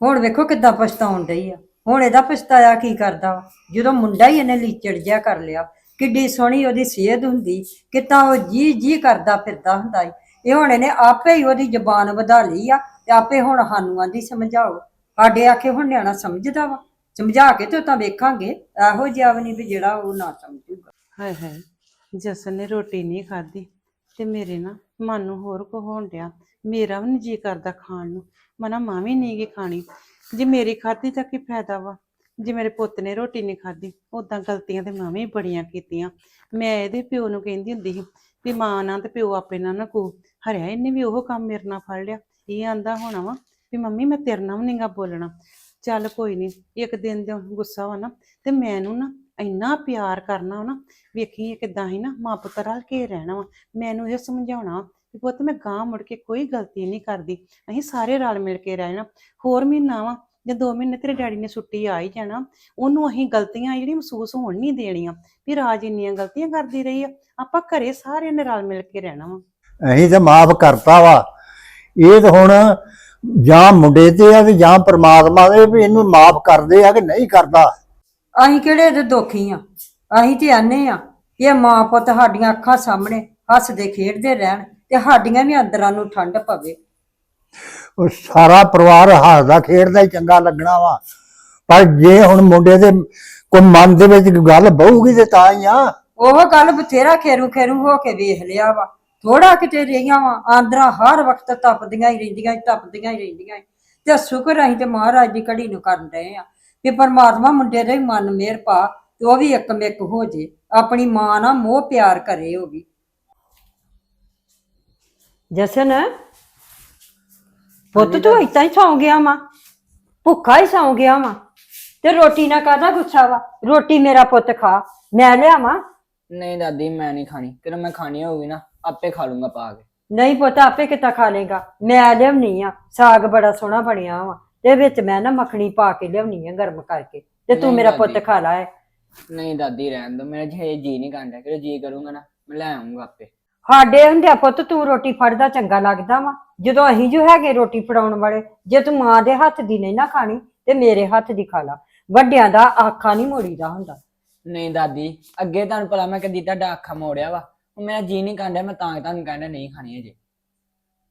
ਹੁਣ ਵੇਖੋ ਕਿੱਦਾਂ ਪਛਤਾਉਣ ਡਈ ਆ। ਹੁਣ ਇਹਦਾ ਪਛਤਾਇਆ ਕੀ ਕਰਦਾ ਵਾ? ਜਦੋਂ ਮੁੰਡਾ ਹੀ ਇਹਨੇ ਲੀਚੜ ਜਿਹਾ ਕਰ ਲਿਆ, ਕਿੱਡੀ ਸੋਹਣੀ ਉਹਦੀ ਸਿਹਤ ਹੁੰਦੀ ਕਿਤਾ ਉਹ ਜੀ ਜੀ ਕਰਦਾ ਫਿਰਦਾ ਹੁੰਦਾ ਈ। ਇਹ ਹੁਣ ਇਹਨੇ ਆਪੇ ਹੀ ਉਹਦੀ ਜ਼ਬਾਨ ਵਧਾ ਲਈ ਆ ਤੇ ਆਪੇ ਹੁਣ ਸਾਨੂੰ ਆਂਦੀ ਸਮਝਾਓ। ਸਾਡੇ ਆਖੇ ਹੁਣ ਨਿਆਣਾ ਸਮਝਦਾ ਵਾ। ਸਮਝਾ ਕੇ ਤੇ ਤਾਂ ਵੇਖਾਂਗੇ। ਇਹੋ ਜਿਹਾ ਵੀ ਨਹੀਂ ਵੀ ਜਿਹੜਾ ਉਹ ਨਾ ਸਮਝੂਗਾ। ਹਾਏ ਹਾਏ ਜਸਨ ਨੇ ਰੋਟੀ ਨਹੀਂ ਖਾਧੀ ਤੇ ਮੇਰੇ ਨਾ ਮਨ ਨੂੰ ਹੋਰ ਕੋ ਹੋਣ ਡਿਆ। ਮੇਰਾ ਵੀ ਨੀ ਜੀ ਕਰਦਾ ਖਾਣ ਨੂੰ। ਮਨਾ ਮਾਂ ਵੀ ਨਹੀਂ ਗੀ ਖਾਣੀ। ਜੇ ਮੇਰੀ ਖਾਧੀ ਤਾਂ ਕੀ ਫਾਇਦਾ ਵਾ? ਜੇ ਮੇਰੇ ਪੁੱਤ ਨੇ ਰੋਟੀ ਨਹੀਂ ਖਾਧੀ ਉਦਾਂ ਗਲਤੀਆਂ ਤੇ ਮੈਂ ਵੀ ਬੜੀਆਂ ਕੀਤੀਆਂ। ਮੈਂ ਇਹਦੇ ਪਿਓ ਨੂੰ ਕਹਿੰਦੀ ਹੁੰਦੀ ਸੀ ਵੀ ਮਾਂ ਨਾਲ ਤੇ ਪਿਓ ਆਪੇ ਨਾਲ ਨਾ ਕੋ। ਹਰਿਆ ਇਹਨੇ ਵੀ ਉਹ ਕੰਮ ਮੇਰੇ ਨਾਲ ਫੜ ਲਿਆ। ਇਹ ਆਂਦਾ ਹੋਣਾ ਵਾ ਵੀ ਮੰਮੀ, ਮੈਂ ਤੇਰੇ ਨਾਲ ਵੀ ਨਹੀਂਗਾ ਬੋਲਣਾ। ਚੱਲ ਕੋਈ ਨਹੀਂ ਇੱਕ ਦਿਨ ਦਾ ਗੁੱਸਾ ਵਾ ਨਾ ਤੇ ਮੈਨੂੰ ਨਾ ਇੰਨਾ ਪਿਆਰ ਕਰਨਾ ਨਾ ਵੇਖੀ ਕਿਦਾਂ ਹੀ ਨਾ ਮਾਂ ਪੁੱਤ ਰਲ ਕੇ ਰਹਿਣਾ ਵਾ। ਮੈਨੂੰ ਇਹ ਸਮਝਾਉਣਾ ਵੀ ਪੁੱਤ ਮੈਂ ਗਾਂ ਮੁੜ ਕੇ ਕੋਈ ਗਲਤੀ ਨਹੀਂ ਕਰਦੀ। ਅਸੀਂ ਸਾਰੇ ਰਲ ਮਿਲ ਕੇ ਰਹਿਣਾ। ਹੋਰ ਮਹੀਨਾ ਵਾ, ਜੇ 2 ਮਹੀਨੇ ਤੇਰੇ ਡੈਡੀ ਨੇ ਛੁੱਟੀ ਆ ਹੀ ਜਾਣਾ, ਉਹਨੂੰ ਅਸੀਂ ਗਲਤੀਆਂ ਜਿਹੜੀਆਂ ਮਹਿਸੂਸ ਹੋਣ ਨਹੀਂ ਦੇਣੀਆਂ। ਵੀ ਰਾਜ ਇੰਨੀਆਂ ਗਲਤੀਆਂ ਕਰਦੀ ਰਹੀ ਆ, ਆਪਾਂ ਘਰੇ ਸਾਰਿਆਂ ਨੇ ਰਲ ਮਿਲ ਕੇ ਰਹਿਣਾ ਵਾ। ਅਸੀਂ ਤਾਂ ਮਾਫ ਕਰਤਾ ਵਾ। ਇਹ ਤਾਂ ਹੁਣ ਜਾਂ ਮੁੰਡੇ ਤੇ ਆ ਤੇ ਜਾਂ ਪ੍ਰਮਾਤਮਾ ਦੇ ਵੀ ਇਹਨੂੰ ਮਾਫ ਕਰਦੇ ਆ ਕਿ ਨਹੀਂ ਕਰਦਾ। ਅਸੀਂ ਕਿਹੜੇ ਇਹਦੇ ਦੋਖੀ ਆ? ਅਸੀਂ ਤੇ ਆਨੇ ਆ ਇਹ ਮਾਂ ਪੁੱਤ ਸਾਡੀਆਂ ਅੱਖਾਂ ਸਾਹਮਣੇ ਹੱਸਦੇ ਖੇਡਦੇ ਰਹਿਣ ਤੇ ਸਾਡੀਆਂ ਵੀ ਅੰਦਰਾਂ ਨੂੰ ਠੰਡ ਪਵੇ। ਉਹ ਸਾਰਾ ਪਰਿਵਾਰ ਹੱਸਦਾ ਖੇਡਦਾ ਹੀ ਚੰਗਾ ਲੱਗਣਾ ਵਾ। ਪਰ ਜੇ ਹੁਣ ਮੁੰਡੇ ਦੇ ਕੋਈ ਮਨ ਦੇ ਵਿੱਚ ਗੱਲ ਬਹੂਗੀ ਤੇ ਤਾਂ ਹੀ ਆ। ਉਹ ਗੱਲ ਬਥੇਰਾ ਖੇਰੂ ਖੇਰੂ ਹੋ ਕੇ ਵੇਖ ਲਿਆ ਵਾ। ਥੋੜਾ ਕਿਤੇ ਰਹੀਆਂ ਵਾ ਆਂਦਰਾ ਹਰ ਵਕਤ ਤਪਦੀਆਂ ਹੀ ਰਹਿੰਦੀਆਂ ਤਪਦੀਆਂ ਹੀ ਰਹਿੰਦੀਆਂ। ਤੇ ਸ਼ੁਕਰ ਅਸੀਂ ਤੇ ਮਹਾਰਾਜ ਦੀ ਘੜੀ ਨੂੰ ਕਰਨ ਰਹੇ ਆ। ਕਿ ਪਰਮਾਤਮਾ ਮੁੰਡੇ ਦੇ ਮਨ ਮੇਰ ਪਾ ਤੇ ਉਹ ਵੀ ਇੱਕ ਮਿੱਕ ਹੋ ਜੇ। ਆਪਣੀ ਮਾਂ ਨਾਲ ਮੋਹ ਪਿਆਰ ਕਰੇ ਉਹ ਵੀ। ਜਸਨ ਪੁੱਤ ਤੂੰ ਇਤਾਂ ਹੀ ਸੌਂ ਗਿਆ ਵਾ। ਭੁੱਖਾ ਹੀ ਸੌਂ ਗਿਆ ਵਾ। ਤੇ ਰੋਟੀ ਨਾ ਕਾਹਦਾ ਗੁੱਸਾ ਵਾ? ਰੋਟੀ ਮੇਰਾ ਪੁੱਤ ਖਾ। ਮੈਂ ਲਿਆਵਾਂ? ਨਹੀਂ ਦਾਦੀ ਮੈਂ ਨਹੀਂ ਖਾਣੀ। ਫਿਰ ਮੈਂ ਖਾਣੀ ਹੋਊਗੀ ਨਾ ਆਪੇ ਖਾ ਲੂੰਗਾ ਪਾ ਕੇ। ਨਹੀਂ ਪੁੱਤ ਆਪੇ ਕਿੱਦਾਂ ਖਾ ਲੇਗਾ? ਮੈਂ ਲਿਆਉਣੀ ਆ। ਸਾਗ ਬੜਾ ਸੋਹਣਾ ਬਣਿਆ ਵਾ। ਤੇ ਵਿੱਚ ਮੈਂ ਨਾ ਮੱਖਣੀ ਪਾ ਕੇ ਲਿਆਉਣੀ ਆ ਗਰਮ ਕਰਕੇ। ਤੇ ਤੂੰ ਮੇਰਾ। ਪੁੱਤ ਖਾ ਲੈ ਨਹੀਂ ਦਾਦੀ ਰਹਿਣ ਦੋ ਮੇਰਾ ਜੇ ਜੀ ਨਹੀਂ ਕਰਦਾ ਕਿ ਜੀ ਕਰੂੰਗਾ ਨਾ ਮੈਂ ਲੈ ਆਉਂਗਾ ਆਪੇ। ਸਾਡੇ ਹੁੰਦਿਆ ਪੁੱਤ ਤੂੰ ਰੋਟੀ ਫੜਦਾ ਚੰਗਾ ਲੱਗਦਾ ਵਾ। ਜਦੋਂ ਅਸੀਂ ਜੋ ਹੈਗੇ ਰੋਟੀ ਫੜਾਉਣ ਵਾਲੇ ਜੇ ਤੂੰ ਮਾਂ ਦੇ ਹੱਥ ਦੀ ਨਹੀਂ ਨਾ ਖਾਣੀ ਤੇ ਮੇਰੇ ਹੱਥ ਦੀ ਖਾ ਲਾ। ਵੱਡਿਆਂ ਦਾ ਆਖਾ ਨਹੀਂ ਮੋੜੀਦਾ ਹੁੰਦਾ। ਨਹੀਂ ਦਾਦੀ ਅੱਗੇ ਤੁਹਾਨੂੰ ਪਤਾ ਮੈਂ ਕਦੀ ਤੁਹਾਡਾ ਅੱਖਾਂ ਮੋੜਿਆ ਵਾ। ਹੁਣ ਮੇਰਾ ਜੀ ਨਹੀਂ ਕਰਦਾ ਮੈਂ ਤਾਂ ਤੁਹਾਨੂੰ ਕਹਿੰਦਾ ਨਹੀਂ ਖਾਣੀ ਅਜੇ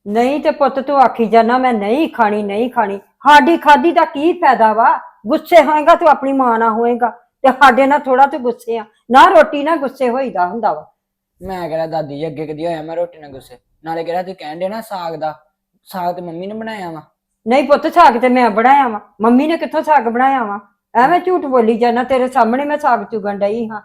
ਨਹੀਂ ਤੇ ਪੁੱਤ ਤੂੰ ਆਖੀ ਜਾਣਾ ਮੈਂ ਨਹੀਂ ਖਾਣੀ ਨਹੀਂ ਖਾਣੀ। ਸਾਡੀ ਖਾਦੀ ਦਾ ਕੀ ਫਾਇਦਾ ਵਾ? ਗੁੱਸੇ ਹੋਏਗਾ ਤੂੰ ਆਪਣੀ ਮਾਂ ਨਾਲ ਹੋਏਗਾ। ਤੇ ਸਾਡੇ ਨਾਲ ਥੋੜਾ ਤੇ ਗੁੱਸੇ ਆ। ਨਾ ਰੋਟੀ ਨਾਲ ਗੁੱਸੇ ਹੋਈਦਾ ਹੁੰਦਾ ਵਾ। ਮੈਂ ਕਹਿੰਦਾ ਦਾਦੀ ਜੀ ਅੱਗੇ ਕਦੀ ਹੋਇਆ ਮੈਂ ਰੋਟੀ ਨਾਲ ਗੁੱਸੇ? ਨਾਲੇ ਕਿਹੜਾ ਤੁਸੀਂ ਕਹਿੰਦੇ ਨਾ ਸਾਗ ਦਾ? ਸਾਗ ਤੇ ਮੰਮੀ ਨੇ ਬਣਾਇਆ ਵਾ। ਨਹੀਂ ਪੁੱਤ ਸਾਗ ਤੇ ਮੈਂ ਬਣਾਇਆ ਵਾ। ਮੰਮੀ ਨੇ ਕਿੱਥੋਂ ਸਾਗ ਬਣਾਇਆ ਵਾ? ਐਵੇਂ ਝੂਠ ਬੋਲੀ ਜਾਣਾ ਤੇਰੇ ਸਾਹਮਣੇ ਮੈਂ ਸਾਗ ਚੁਗਣ ਡਈ ਹਾਂ।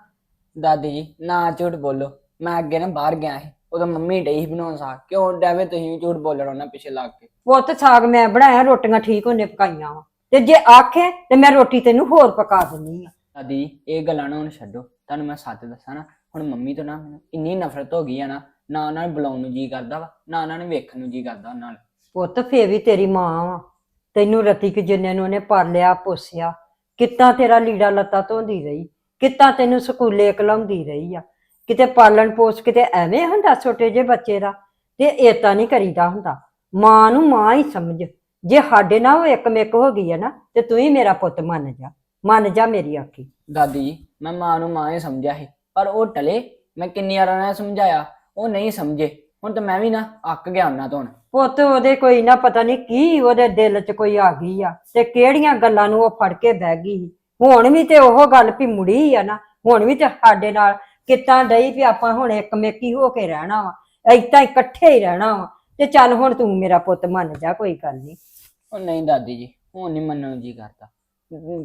ਦਾਦੀ ਜੀ ਨਾ ਝੂਠ ਬੋਲੋ। ਮੈਂ ਅੱਗੇ ਨਾ ਬਾਹਰ ਗਿਆ ਸੀ। ਉਦੋਂ ਮੰਮੀ ਡਈ ਬਣਾਉਣ ਸਾਗ। ਕਿਉਂ ਡੈਵੇ ਤੁਸੀਂ ਝੂਠ ਬੋਲਣਾ ਉਹਨਾਂ ਪਿੱਛੇ ਲੱਗ ਕੇ? ਪੁੱਤ ਸਾਗ ਮੈਂ ਬਣਾਇਆ ਰੋਟੀਆਂ ਠੀਕ ਉਹਨੇ ਪਕਾਈਆਂ ਵਾ। ਤੇ ਜੇ ਆਖੇ ਤੇ ਮੈਂ ਰੋਟੀ ਤੈਨੂੰ ਹੋਰ ਪਕਾ ਦਿੰਨੀ ਆ। ਦਾਦੀ ਇਹ ਗੱਲਾਂ ਨਾ ਹੁਣ ਛੱਡੋ। ਤੁਹਾਨੂੰ ਮੈਂ ਸੱਚ ਦੱਸਾਂ ਨਾ ਹੁਣ ਮੰਮੀ ਤੋਂ ਨਾ ਮੈਨੂੰ ਇੰਨੀ ਨਫ਼ਰਤ ਹੋ ਗਈ ਆ ਨਾ ਨਾ ਉਹਨਾਂ ਨੂੰ ਬੁਲਾਉਣ ਨੂੰ ਜੀ ਕਰਦਾ ਵਾ ਨਾ ਉਹਨਾਂ ਨੂੰ ਵੇਖਣ ਨੂੰ ਜੀ ਕਰਦਾ ਉਹਨਾਂ ਨਾਲ ਪੁੱਤ ਫੇਰ ਵੀ ਤੇਰੀ ਮਾਂ ਵਾ। ਤੈਨੂੰ ਰਤੀ ਕਿ ਜਿੰਨੇ ਨੂੰ ਉਹਨੇ ਪਾਲਿਆ ਪੋਸਿਆ ਕਿੱਦਾਂ ਤੇਰਾ ਲੀੜਾ ਲੱਤਾ ਧੋਂਦੀ ਰਹੀ ਕਿੱਦਾਂ ਤੈਨੂੰ ਸਕੂਲੇ ਕਲਾਉਂਦੀ ਰਹੀ ਆ। ਕਿਤੇ ਪਾਲਣ ਪੋਸ ਕਿਤੇ ਐਵੇਂ ਹੁੰਦਾ ਛੋਟੇ ਜਿਹੇ ਬੱਚੇ ਦਾ ਤੇ ਏਤਾ ਨਹੀਂ ਕਰੀਦਾ ਹੁੰਦਾ। ਮਾਂ ਨੂੰ ਮਾਂ ਹੀ ਸਮਝ। ਜੇ ਸਾਡੇ ਨਾਲ ਉਹ ਇੱਕ ਮਿੱਕ ਹੋ ਗਈ ਹੈ ਨਾ ਤੇ ਤੂੰ ਹੀ ਮੇਰਾ ਪੁੱਤ ਮੰਨ ਜਾ। ਮੰਨ ਜਾ ਮੇਰੀ ਆਖੀ। ਦਾਦੀ ਜੀ ਮੈਂ ਮਾਂ ਨੂੰ ਮਾਂ ਹੀ ਸਮਝਿਆ ਸੀ ਪਰ ਉਹ ਟਲੇ। ਮੈਂ ਕਿੰਨੀ ਵਾਰ ਉਹਨਾਂ ਨੇ ਸਮਝਾਇਆ ਉਹ ਨਹੀਂ ਸਮਝੇ। ਹੁਣ ਤਾਂ ਮੈਂ ਵੀ ਨਾ ਅੱਕ ਗਿਆ ਉਹਨਾਂ ਤੋਂ ਹੁਣ। ਪੁੱਤ ਉਹਦੇ ਕੋਈ ਨਾ ਪਤਾ ਨਹੀਂ ਕੀ ਉਹਦੇ ਦਿਲ 'ਚ ਕੋਈ ਆ ਗਈ ਆ ਤੇ ਕਿਹੜੀਆਂ ਗੱਲਾਂ ਨੂੰ ਉਹ ਫੜ ਕੇ ਬਹਿ ਗਈ ਸੀ। ਹੁਣ ਵੀ ਤੇ ਉਹ ਗੱਲ ਵੀ ਮੁੜੀ ਆ ਨਾ ਹੁਣ ਵੀ ਤੇ ਸਾਡੇ ਨਾਲ ਕਿੱਦਾਂ ਡਈ ਵੀ ਆਪਾਂ ਹੁਣ ਇੱਕ ਮੇਕੀ ਹੋ ਕੇ ਰਹਿਣਾ ਵਾ ਏਦਾਂ ਇਕੱਠੇ ਹੀ ਰਹਿਣਾ ਵਾ ਤੇ ਚੱਲ ਹੁਣ ਤੂੰ ਮੇਰਾ ਪੁੱਤ ਮੰਨ ਜਾ ਕੋਈ ਗੱਲ ਨਹੀਂ ਉਹ ਨਹੀਂ ਦਾਦੀ ਜੀ ਹੁਣ ਨਹੀਂ ਮੰਨਣ ਨੂੰ ਜੀ ਕਰਦਾ।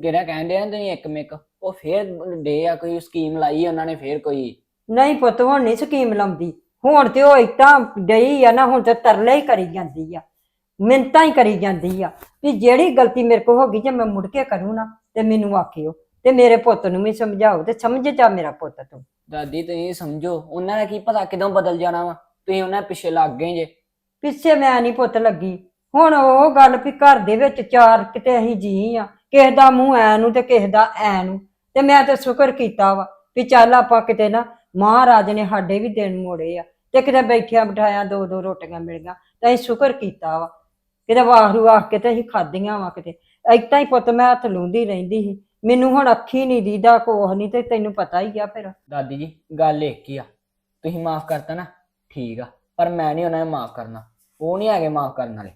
ਕਿਹੜਾ ਕਹਿੰਦੇ ਆ ਤੁਸੀਂ ਇੱਕ ਮਿੱਕ ਉਹ ਫੇਰ ਡੇ ਆ ਕੋਈ ਸਕੀਮ ਲਾਈ ਉਹਨਾਂ ਨੇ ਫੇਰ ਕੋਈ? ਨਹੀਂ ਪੁੱਤ ਹੁਣ ਨਹੀਂ ਸਕੀਮ ਲਾਉਂਦੀ। ਹੁਣ ਤੇ ਉਹ ਏਦਾਂ ਡਈ ਆ ਨਾ ਹੁਣ ਤੇ ਤਰਲੇ ਹੀ ਕਰੀ ਜਾਂਦੀ ਆ ਮਿੰਤਾਂ ਹੀ ਕਰੀ ਜਾਂਦੀ ਆ ਵੀ ਜਿਹੜੀ ਗਲਤੀ ਮੇਰੇ ਕੋ ਹੋ ਗਈ ਜੇ ਮੈਂ ਮੁੜ ਕੇ ਕਰੂੰ ਨਾ ਤੇ ਮੈਨੂੰ ਆਖਿਓ ਤੇ ਮੇਰੇ ਪੁੱਤ ਨੂੰ ਵੀ ਸਮਝਾਓ ਤੇ ਸਮਝ ਜਾ ਮੇਰਾ ਪੁੱਤ ਤੂੰ। ਦਾਦੀ, ਤੁਸੀਂ ਸਮਝੋ, ਉਹਨਾਂ ਦਾ ਕੀ ਪਤਾ ਕਿਦੋਂ ਬਦਲ ਜਾਣਾ ਵਾ? ਤੁਸੀਂ ਉਹਨਾਂ ਪਿੱਛੇ ਲੱਗ ਗਏ ਜੇ। ਪਿੱਛੇ ਮੈਂ ਨਹੀਂ ਪੁੱਤ ਲੱਗੀ। ਹੁਣ ਉਹ ਗੱਲ ਵੀ ਘਰ ਦੇ ਵਿੱਚ ਚਾਰ ਕਿਤੇ ਅਸੀਂ ਜੀ ਆ। ਕਿਸੇ ਦਾ ਮੂੰਹ ਐ ਨੂੰ ਤੇ ਕਿਸੇ ਦਾ ਐ ਨੂੰ। ਤੇ ਮੈਂ ਤੇ ਸ਼ੁਕਰ ਕੀਤਾ ਵਾ ਵੀ ਚੱਲ ਆਪਾਂ ਕਿਤੇ ਨਾ ਮਹਾਰਾਜ ਨੇ ਸਾਡੇ ਵੀ ਦਿਨ ਮੋੜੇ ਆ। ਤੇ ਕਿਤੇ ਬੈਠਿਆ ਬਿਠਾਇਆ ਦੋ ਦੋ ਰੋਟੀਆਂ ਮਿਲ ਗਈਆਂ। ਤਾਂ ਅਸੀਂ ਸ਼ੁਕਰ ਕੀਤਾ ਵਾ। ਕਿਤੇ ਵਾਹਰੂ ਆਖ ਕੇ ਤੇ ਅਸੀਂ ਖਾਧੀਆਂ ਵਾ ਕਿਤੇ। ਏਦਾਂ ਹੀ ਪੁੱਤ ਮੈਂ ਹੱਥ ਲੂੰਦੀ ਰਹਿੰਦੀ ਸੀ। ਮੈਨੂੰ ਹੁਣ ਅੱਖੀ ਨਹੀਂ ਦੀਦਾ ਕੋਹ ਨਹੀਂ ਤੇ ਤੈਨੂੰ ਪਤਾ ਹੀ ਆ ਫਿਰ। ਦਾਦੀ ਜੀ ਗੱਲ ਇੱਕ ਹੀ ਆ। ਤੁਸੀਂ ਮਾਫ ਕਰਤਾ ਨਾ ਠੀਕ ਆ। ਪਰ ਮੈਂ ਨਹੀਂ ਉਹਨਾਂ ਨੂੰ ਮਾਫ ਕਰਨਾ। ਉਹ ਨਹੀਂ ਹੈਗੇ ਮਾਫ ਕਰਨ ਵਾਲੇ।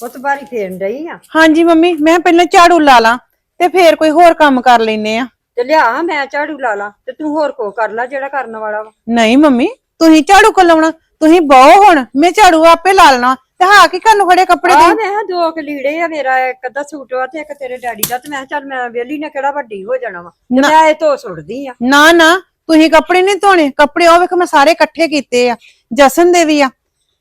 ਪੁੱਤ ਬਾਰੀ ਫੇਰਨ ਡਈ ਆ? ਹਾਂਜੀ ਮੰਮੀ ਮੈਂ ਪਹਿਲਾਂ ਝਾੜੂ ਲਾ ਲਾਂ ਤੇ ਫੇਰ ਕੋਈ ਹੋਰ ਕੰਮ ਕਰ ਲੈਨੇ ਆ। ਤੇ ਲਿਆ ਮੈਂ ਝਾੜੂ ਲਾ ਲਾ ਤੇ ਤੂੰ ਹੋਰ ਕੋ ਕਰ ਲੈ ਜਿਹੜਾ ਕਰਨ ਵਾਲਾ ਵਾ। ਨਹੀਂ ਮੰਮੀ ਤੁਸੀਂ ਝਾੜੂ ਕੋ ਲਾਉਣਾ ਤੁਸੀਂ ਬਹੁ ਹੁਣ ਮੈਂ ਝਾੜੂ ਆਪੇ ਲਾ ਲੈਣਾ। ਤੇ ਹਾਂ ਕੀ ਕਰਨ ਖੜੇ ਕੱਪੜੇ ਆ ਦੇ ਮੈਂ ਕਿਹਾ ਦੋ ਕੁ ਲੀੜੇ ਆ ਮੇਰਾ ਇੱਕ ਅੱਧਾ ਸੂਟ ਵਾ ਤੇ ਇੱਕ ਤੇਰੇ ਡੈਡੀ ਦਾ ਤੇ ਮੈਂ ਕਿਹਾ ਚੱਲ ਮੈਂ ਵੇਲੀ ਨੇ ਕਿਹੜਾ ਵੱਡੀ ਹੋ ਜਾਣਾ ਵਾ। ਤੇ ਨਾ। ਮੈਂ ਇਹ ਧੋ ਸੁੱਟਦੀ ਆ। ਨਾ ਨਾ ਤੁਸੀਂ ਕੱਪੜੇ ਨਹੀਂ ਧੋਣੇ। ਕੱਪੜੇ ਉਹ ਵੇਖ ਮੈਂ ਸਾਰੇ ਇਕੱਠੇ ਕੀਤੇ ਆ। ਜਸਨ ਦੇ ਵੀ ਆ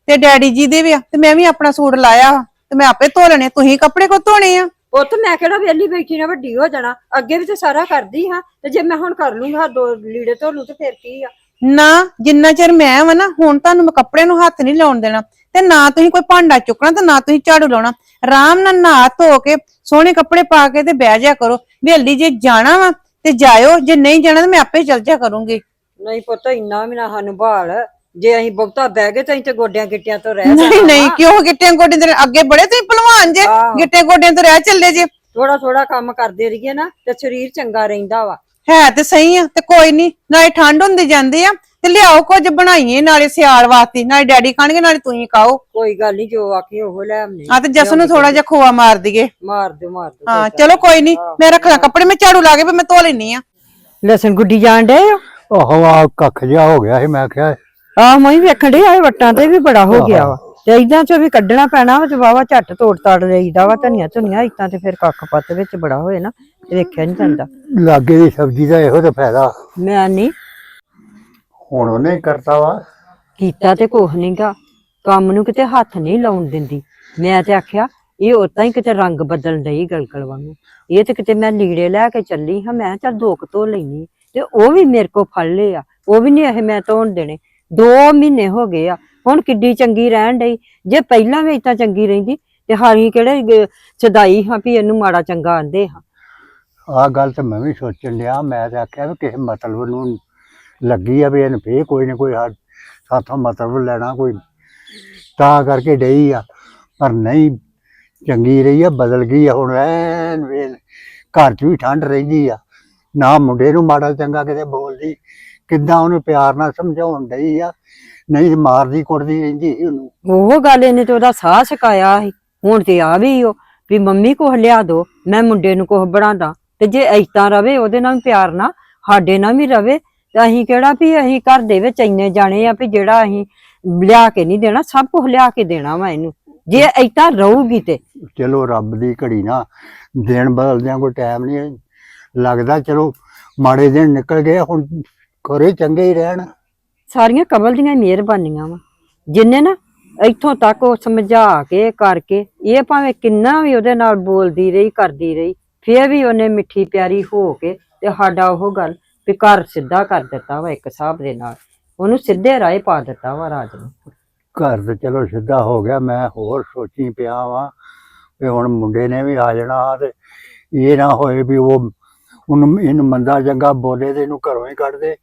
ਤੇ ਡੈਡੀ ਜੀ ਦੇ ਵੀ ਆ ਤੇ ਮੈਂ ਵੀ ਆਪਣਾ ਸੂਟ ਲਾਇਆ ਵਾ ਤੇ ਮੈਂ ਆਪੇ ਧੋ ਲੈਣੇ। ਤੁਸੀਂ ਕੱਪੜੇ ਕੋ ਧੋਣੇ ਆ? ਪੁੱਤ ਮੈਂ ਕਿਹੜਾ ਵੇਲੀ ਬੈਠੀ ਨਾ ਵੱਡੀ ਹੋ ਜਾਣਾ। ਅੱਗੇ ਵੀ ਤੇ ਸਾਰਾ ਕਰਦੀ ਹਾਂ। ਤੇ ਜੇ ਮੈਂ ਹੁਣ ਕਰ ਲੂੰਗਾ ਦੋ ਲੀੜੇ ਧੋ ਲੂ ਤੇ ਫਿਰ ਕੀ ਆ? ਨਾ ਜਿੰਨਾ ਚਿਰ ਮੈਂ ਵਾ ਨਾ ਹੁਣ ਤੁਹਾਨੂੰ ਮੈਂ ਕੱਪੜੇ ਨੂੰ ਹੱਥ ਨਹੀਂ ਲਾਉਣ ਦੇਣਾ। ਤੇ ਨਾ ਤੁਸੀਂ ਕੋਈ ਭਾਂਡਾ ਚੁੱਕਣਾ ਤੇ ਨਾ ਤੁਸੀਂ ਝਾੜੂ ਲਾਉਣਾ। ਆਰਾਮ ਨਾਲ ਨਹਾ ਧੋ ਕੇ ਸੋਹਣੇ ਕੱਪੜੇ ਪਾ ਕੇ ਤੇ ਬਹਿ ਜਾ ਕਰੋ। ਵੇਲੀ ਜੇ ਜਾਣਾ ਵਾ ਤੇ ਜਾਇਓ ਜੇ ਨਹੀਂ ਜਾਣਾ ਤੇ ਮੈਂ ਆਪੇ ਚੱਲ ਜਾ ਕਰੂੰਗੀ। ਨਹੀਂ ਪੁੱਤ ਇੰਨਾ ਵੀ ਨਾ ਸਾਨੂੰ ਭਾਲ। ਜੇ ਅਸੀਂ ਬਹੁਤਾ ਬਹਿ ਗਏ ਤਾਂ ਅਸੀਂ ਤੇ ਗੋਡਿਆਂ ਗਿੱਟਿਆਂ ਤੋਂ ਰਹਿ ਨਹੀਂ ਨਹੀਂ ਕਿਉਂ ਗਿੱਟਿਆਂ ਗੋਡਿਆਂ ਦੇ ਅੱਗੇ ਬੜੇ ਤੁਸੀਂ ਭਲਵਾਨ ਜੇ। ਆਹੋ। ਗਿੱਟਿਆਂ ਗੋਡਿਆਂ ਤੋਂ ਰਹਿ ਚੱਲੇ ਜੇ। ਥੋੜਾ ਥੋੜਾ ਕੰਮ ਕਰਦੇ ਰਹੀਏ ਨਾ ਤੇ ਸਰੀਰ ਚੰਗਾ ਰਹਿੰਦਾ ਵਾ। ਹੈ ਤੇ ਸਹੀ ਆ ਤੇ ਕੋਈ ਨਹੀਂ ਨਾਲੇ ਠੰਡ ਹੁੰਦੀ ਜਾਂਦੀ ਆ। ਤੇ ਲਿਆਓ ਕੁਝ ਬਣਾਈਏ ਨਾਲੇ ਸਿਆਲ ਵਾਸਤੇ ਨਾਲੇ ਡੈਡੀ ਖਾਣਗੇ ਨਾਲੇ ਤੁਸੀਂ ਖਾਓ। ਕੋਈ ਗੱਲ ਨਹੀਂ ਜੋ ਆਖੀ ਉਹ ਲੈ ਆਮਨੇ ਆ। ਤੇ ਜਸ ਨੂੰ ਥੋੜਾ ਜਿਹਾ ਖੋਆ ਮਾਰ ਦਈਏ। ਮਾਰ ਦਿਓ ਮਾਰ ਦਿਓ ਹਾਂ ਚਲੋ ਕੋਈ ਨਹੀਂ ਮੈਂ ਰੱਖਣਾ ਕੱਪੜੇ ਮੈਂ ਝਾੜੂ ਲਾ ਕੇ ਫਿਰ ਮੈਂ ਧੋ ਲੈਣੀ ਆ ਲਸਣ ਗੁੱਡੀ ਜਾਣ ਡੇ ਉਹ ਹਵਾ ਕੱਖ ਜਿਹਾ ਹੋ ਗਿਆ ਸੀ ਮੈਂ ਕਿਹਾ ਆਹ ਮੈਂ ਵੀ ਵੇਖਣ ਡਈ ਆਏ ਵੱਟਾਂ ਤੇ ਵੀ ਬੜਾ ਹੋ ਗਿਆ ਵਾ। ਤੇ ਇਦਾਂ ਚ ਵੀ ਕੱਢਣਾ ਪੈਣਾ ਵਾ ਤੇ ਵਾਵਾ ਝੱਟ ਤੋੜ ਤਾੜ ਲਈਦਾ ਵਾ ਧਨੀਆ ਧੁਨੀਆ ਇਤਾਂ ਤੇ ਫਿਰ ਕੱਖ ਪੱਤ ਵਿੱਚ ਬੜਾ ਹੋਏ ਨਾ ਤੇ ਵੇਖਿਆ ਨਹੀਂ ਜਾਂਦਾ। ਲਾਗੇ ਦੀ ਸਬਜ਼ੀ ਦਾ ਇਹੋ ਤਾਂ ਫਾਇਦਾ। ਮੈਂ ਨਹੀਂ ਹੁਣ ਉਹਨੇ ਕਰਤਾ ਵਾ। ਕੀਤਾ ਤੇ ਕੁਛ ਨਹੀਂਗਾ ਕੰਮ ਨੂੰ ਕਿਤੇ ਹੱਥ ਨਹੀਂ ਲਾਉਣ ਦਿੰਦੀ। ਮੈਂ ਤੇ ਆਖਿਆ ਇਹ ਉਤਾਂ ਹੀ ਕਿਤੇ ਰੰਗ ਬਦਲਣ ਡਈ ਗਲਗਲ ਵਾਂਗੂ। ਇਹ ਤੇ ਕਿਤੇ ਮੈਂ ਲੀੜੇ ਲੈ ਕੇ ਚੱਲੀ ਹਾਂ। ਮੈਂ ਚੱਲ ਦੋ ਕੁ ਧੋ ਲੈਣੀ ਤੇ ਉਹ ਵੀ ਮੇਰੇ ਕੋ ਫੜ ਲਏ ਆ ਉਹ ਵੀ ਨਹੀਂ ਇਹ ਮੈਂ ਧੋਣ ਦੇਣੇ। 2 ਮਹੀਨੇ ਹੋ ਗਏ ਆ। ਹੁਣ ਕਿੱਡੀ ਚੰਗੀ ਰਹਿਣ ਡਈ। ਜੇ ਪਹਿਲਾਂ ਵੀ ਇਤਾਂ ਚੰਗੀ ਰਹਿੰਦੀ ਤੇ ਹਾਰੀ ਕਿਹੜੇ ਸਦਾਈ ਹਾਂ ਵੀ ਇਹਨੂੰ ਮਾੜਾ ਚੰਗਾ ਆਂਦੇ ਹਾਂ। ਆਹ ਗੱਲ ਤਾਂ ਮੈਂ ਵੀ ਸੋਚਣ ਲਿਆ ਮੈਂ ਤਾਂ ਆਖਿਆ ਵੀ ਕਿਸੇ ਮਤਲਬ ਨੂੰ ਲੱਗੀ ਆ ਵੀ ਇਹਨੇ ਫੇਰ ਕੋਈ ਨਾ ਕੋਈ ਸਾਥੋਂ ਮਤਲਬ ਲੈਣਾ ਕੋਈ। ਤਾਂ ਕਰਕੇ ਡਈ ਆ। ਪਰ ਨਹੀਂ, ਚੰਗੀ ਰਹੀ ਆ, ਬਦਲ ਗਈ ਆ। ਹੁਣ ਐਨ ਵੇਲ, ਘਰ 'ਚ ਵੀ ਠੰਡ ਰਹਿੰਦੀ ਆ। ਨਾ ਮੁੰਡੇ ਨੂੰ ਮਾੜਾ ਚੰਗਾ ਕਿਤੇ ਬੋਲਦੀ, ਕਿੱਦਾਂ ਉਹਨੂੰ ਪਿਆਰ ਨਾਲ ਸਮਝਾਉਣ ਡਈ ਆ। ਨਹੀਂ ਮਾਰਦੀ ਕੁੱਟਦੀ ਰਹਿੰਦੀ ਸੀ ਉਹਨੂੰ। ਉਹ ਗੱਲ ਇਹਨੇ ਤੇ ਉਹਦਾ ਸਾਹ ਸਿਕਾਇਆ ਸੀ। ਹੁਣ ਤੇ ਆ ਵੀ ਉਹ, ਵੀ ਮੰਮੀ ਕੋਹ ਲਿਆ ਦੋ, ਮੈਂ ਮੁੰਡੇ ਨੂੰ ਕੁਛ ਬਣਾਦਾ। ਤੇ ਜੇ ਐਤਾਂ ਰਵੇ, ਉਹਦੇ ਨਾਲ ਵੀ ਪਿਆਰ ਨਾਲ, ਸਾਡੇ ਨਾਲ ਵੀ ਰਵੇ ਤੇ ਅਸੀਂ ਕਿਹੜਾ ਵੀ ਅਸੀਂ ਘਰ ਦੇ ਵਿੱਚ ਇੰਨੇ ਜਾਣੇ ਆ ਵੀ ਜਿਹੜਾ ਅਸੀਂ ਲਿਆ ਕੇ ਨਹੀਂ ਦੇਣਾ ਸਭ ਕੁਝ ਲਿਆ ਕੇ ਦੇਣਾ ਵਾ ਇਹਨੂੰ। ਜੇ ਐਤਾਂ ਰਹੂਗੀ ਤੇ। ਚਲੋ ਰੱਬ ਦੀ ਘੜੀ ਨਾ ਦਿਨ ਬਦਲਦਿਆਂ ਕੋਈ ਟਾਈਮ ਨਹੀਂ ਲੱਗਦਾ ਚਲੋ ਮਾੜੇ ਦਿਨ ਨਿਕਲ ਗਏ ਹੁਣ ਖਰੇ ਚੰਗੇ ਹੀ ਰਹਿਣ। ਸਾਰੀਆਂ ਕਬਲ ਦੀਆਂ ਮਿਹਰਬਾਨੀਆਂ ਵਾ। ਜਿੰਨੇ ਨਾ ਇੱਥੋਂ ਤੱਕ ਉਹ ਸਮਝਾ ਕੇ ਕਰਕੇ ਇਹ ਭਾਵੇਂ ਕਿੰਨਾ ਵੀ ਉਹਦੇ ਨਾਲ ਬੋਲਦੀ ਰਹੀ ਕਰਦੀ ਰਹੀ ਫੇਰ ਵੀ ਉਹਨੇ ਮਿੱਠੀ ਪਿਆਰੀ ਹੋ ਕੇ ਤੇ ਸਾਡਾ ਉਹ ਗੱਲ ਵੀ ਘਰ ਸਿੱਧਾ ਕਰ ਦਿੱਤਾ ਵਾ ਇੱਕ ਹਿਸਾਬ ਦੇ ਨਾਲ। ਉਹਨੂੰ ਸਿੱਧੇ ਰਾਹ ਪਾ ਦਿੱਤਾ ਵਾ ਰਾਜ ਨੂੰ। ਘਰ ਤੇ ਚਲੋ ਸਿੱਧਾ ਹੋ ਗਿਆ ਮੈਂ ਹੋਰ ਸੋਚੀ ਪਿਆ ਵਾਂ ਵੀ ਹੁਣ ਮੁੰਡੇ ਨੇ ਵੀ ਆ ਜਾਣਾ ਤੇ ਇਹ ਨਾ ਹੋਏ ਵੀ ਉਹ ਉਹਨੂੰ ਇਹਨੂੰ ਮੰਦਾ ਚੰਗਾ ਬੋਲੇ ਤੇ ਇਹਨੂੰ ਘਰੋਂ ਹੀ ਕੱਢ ਦੇ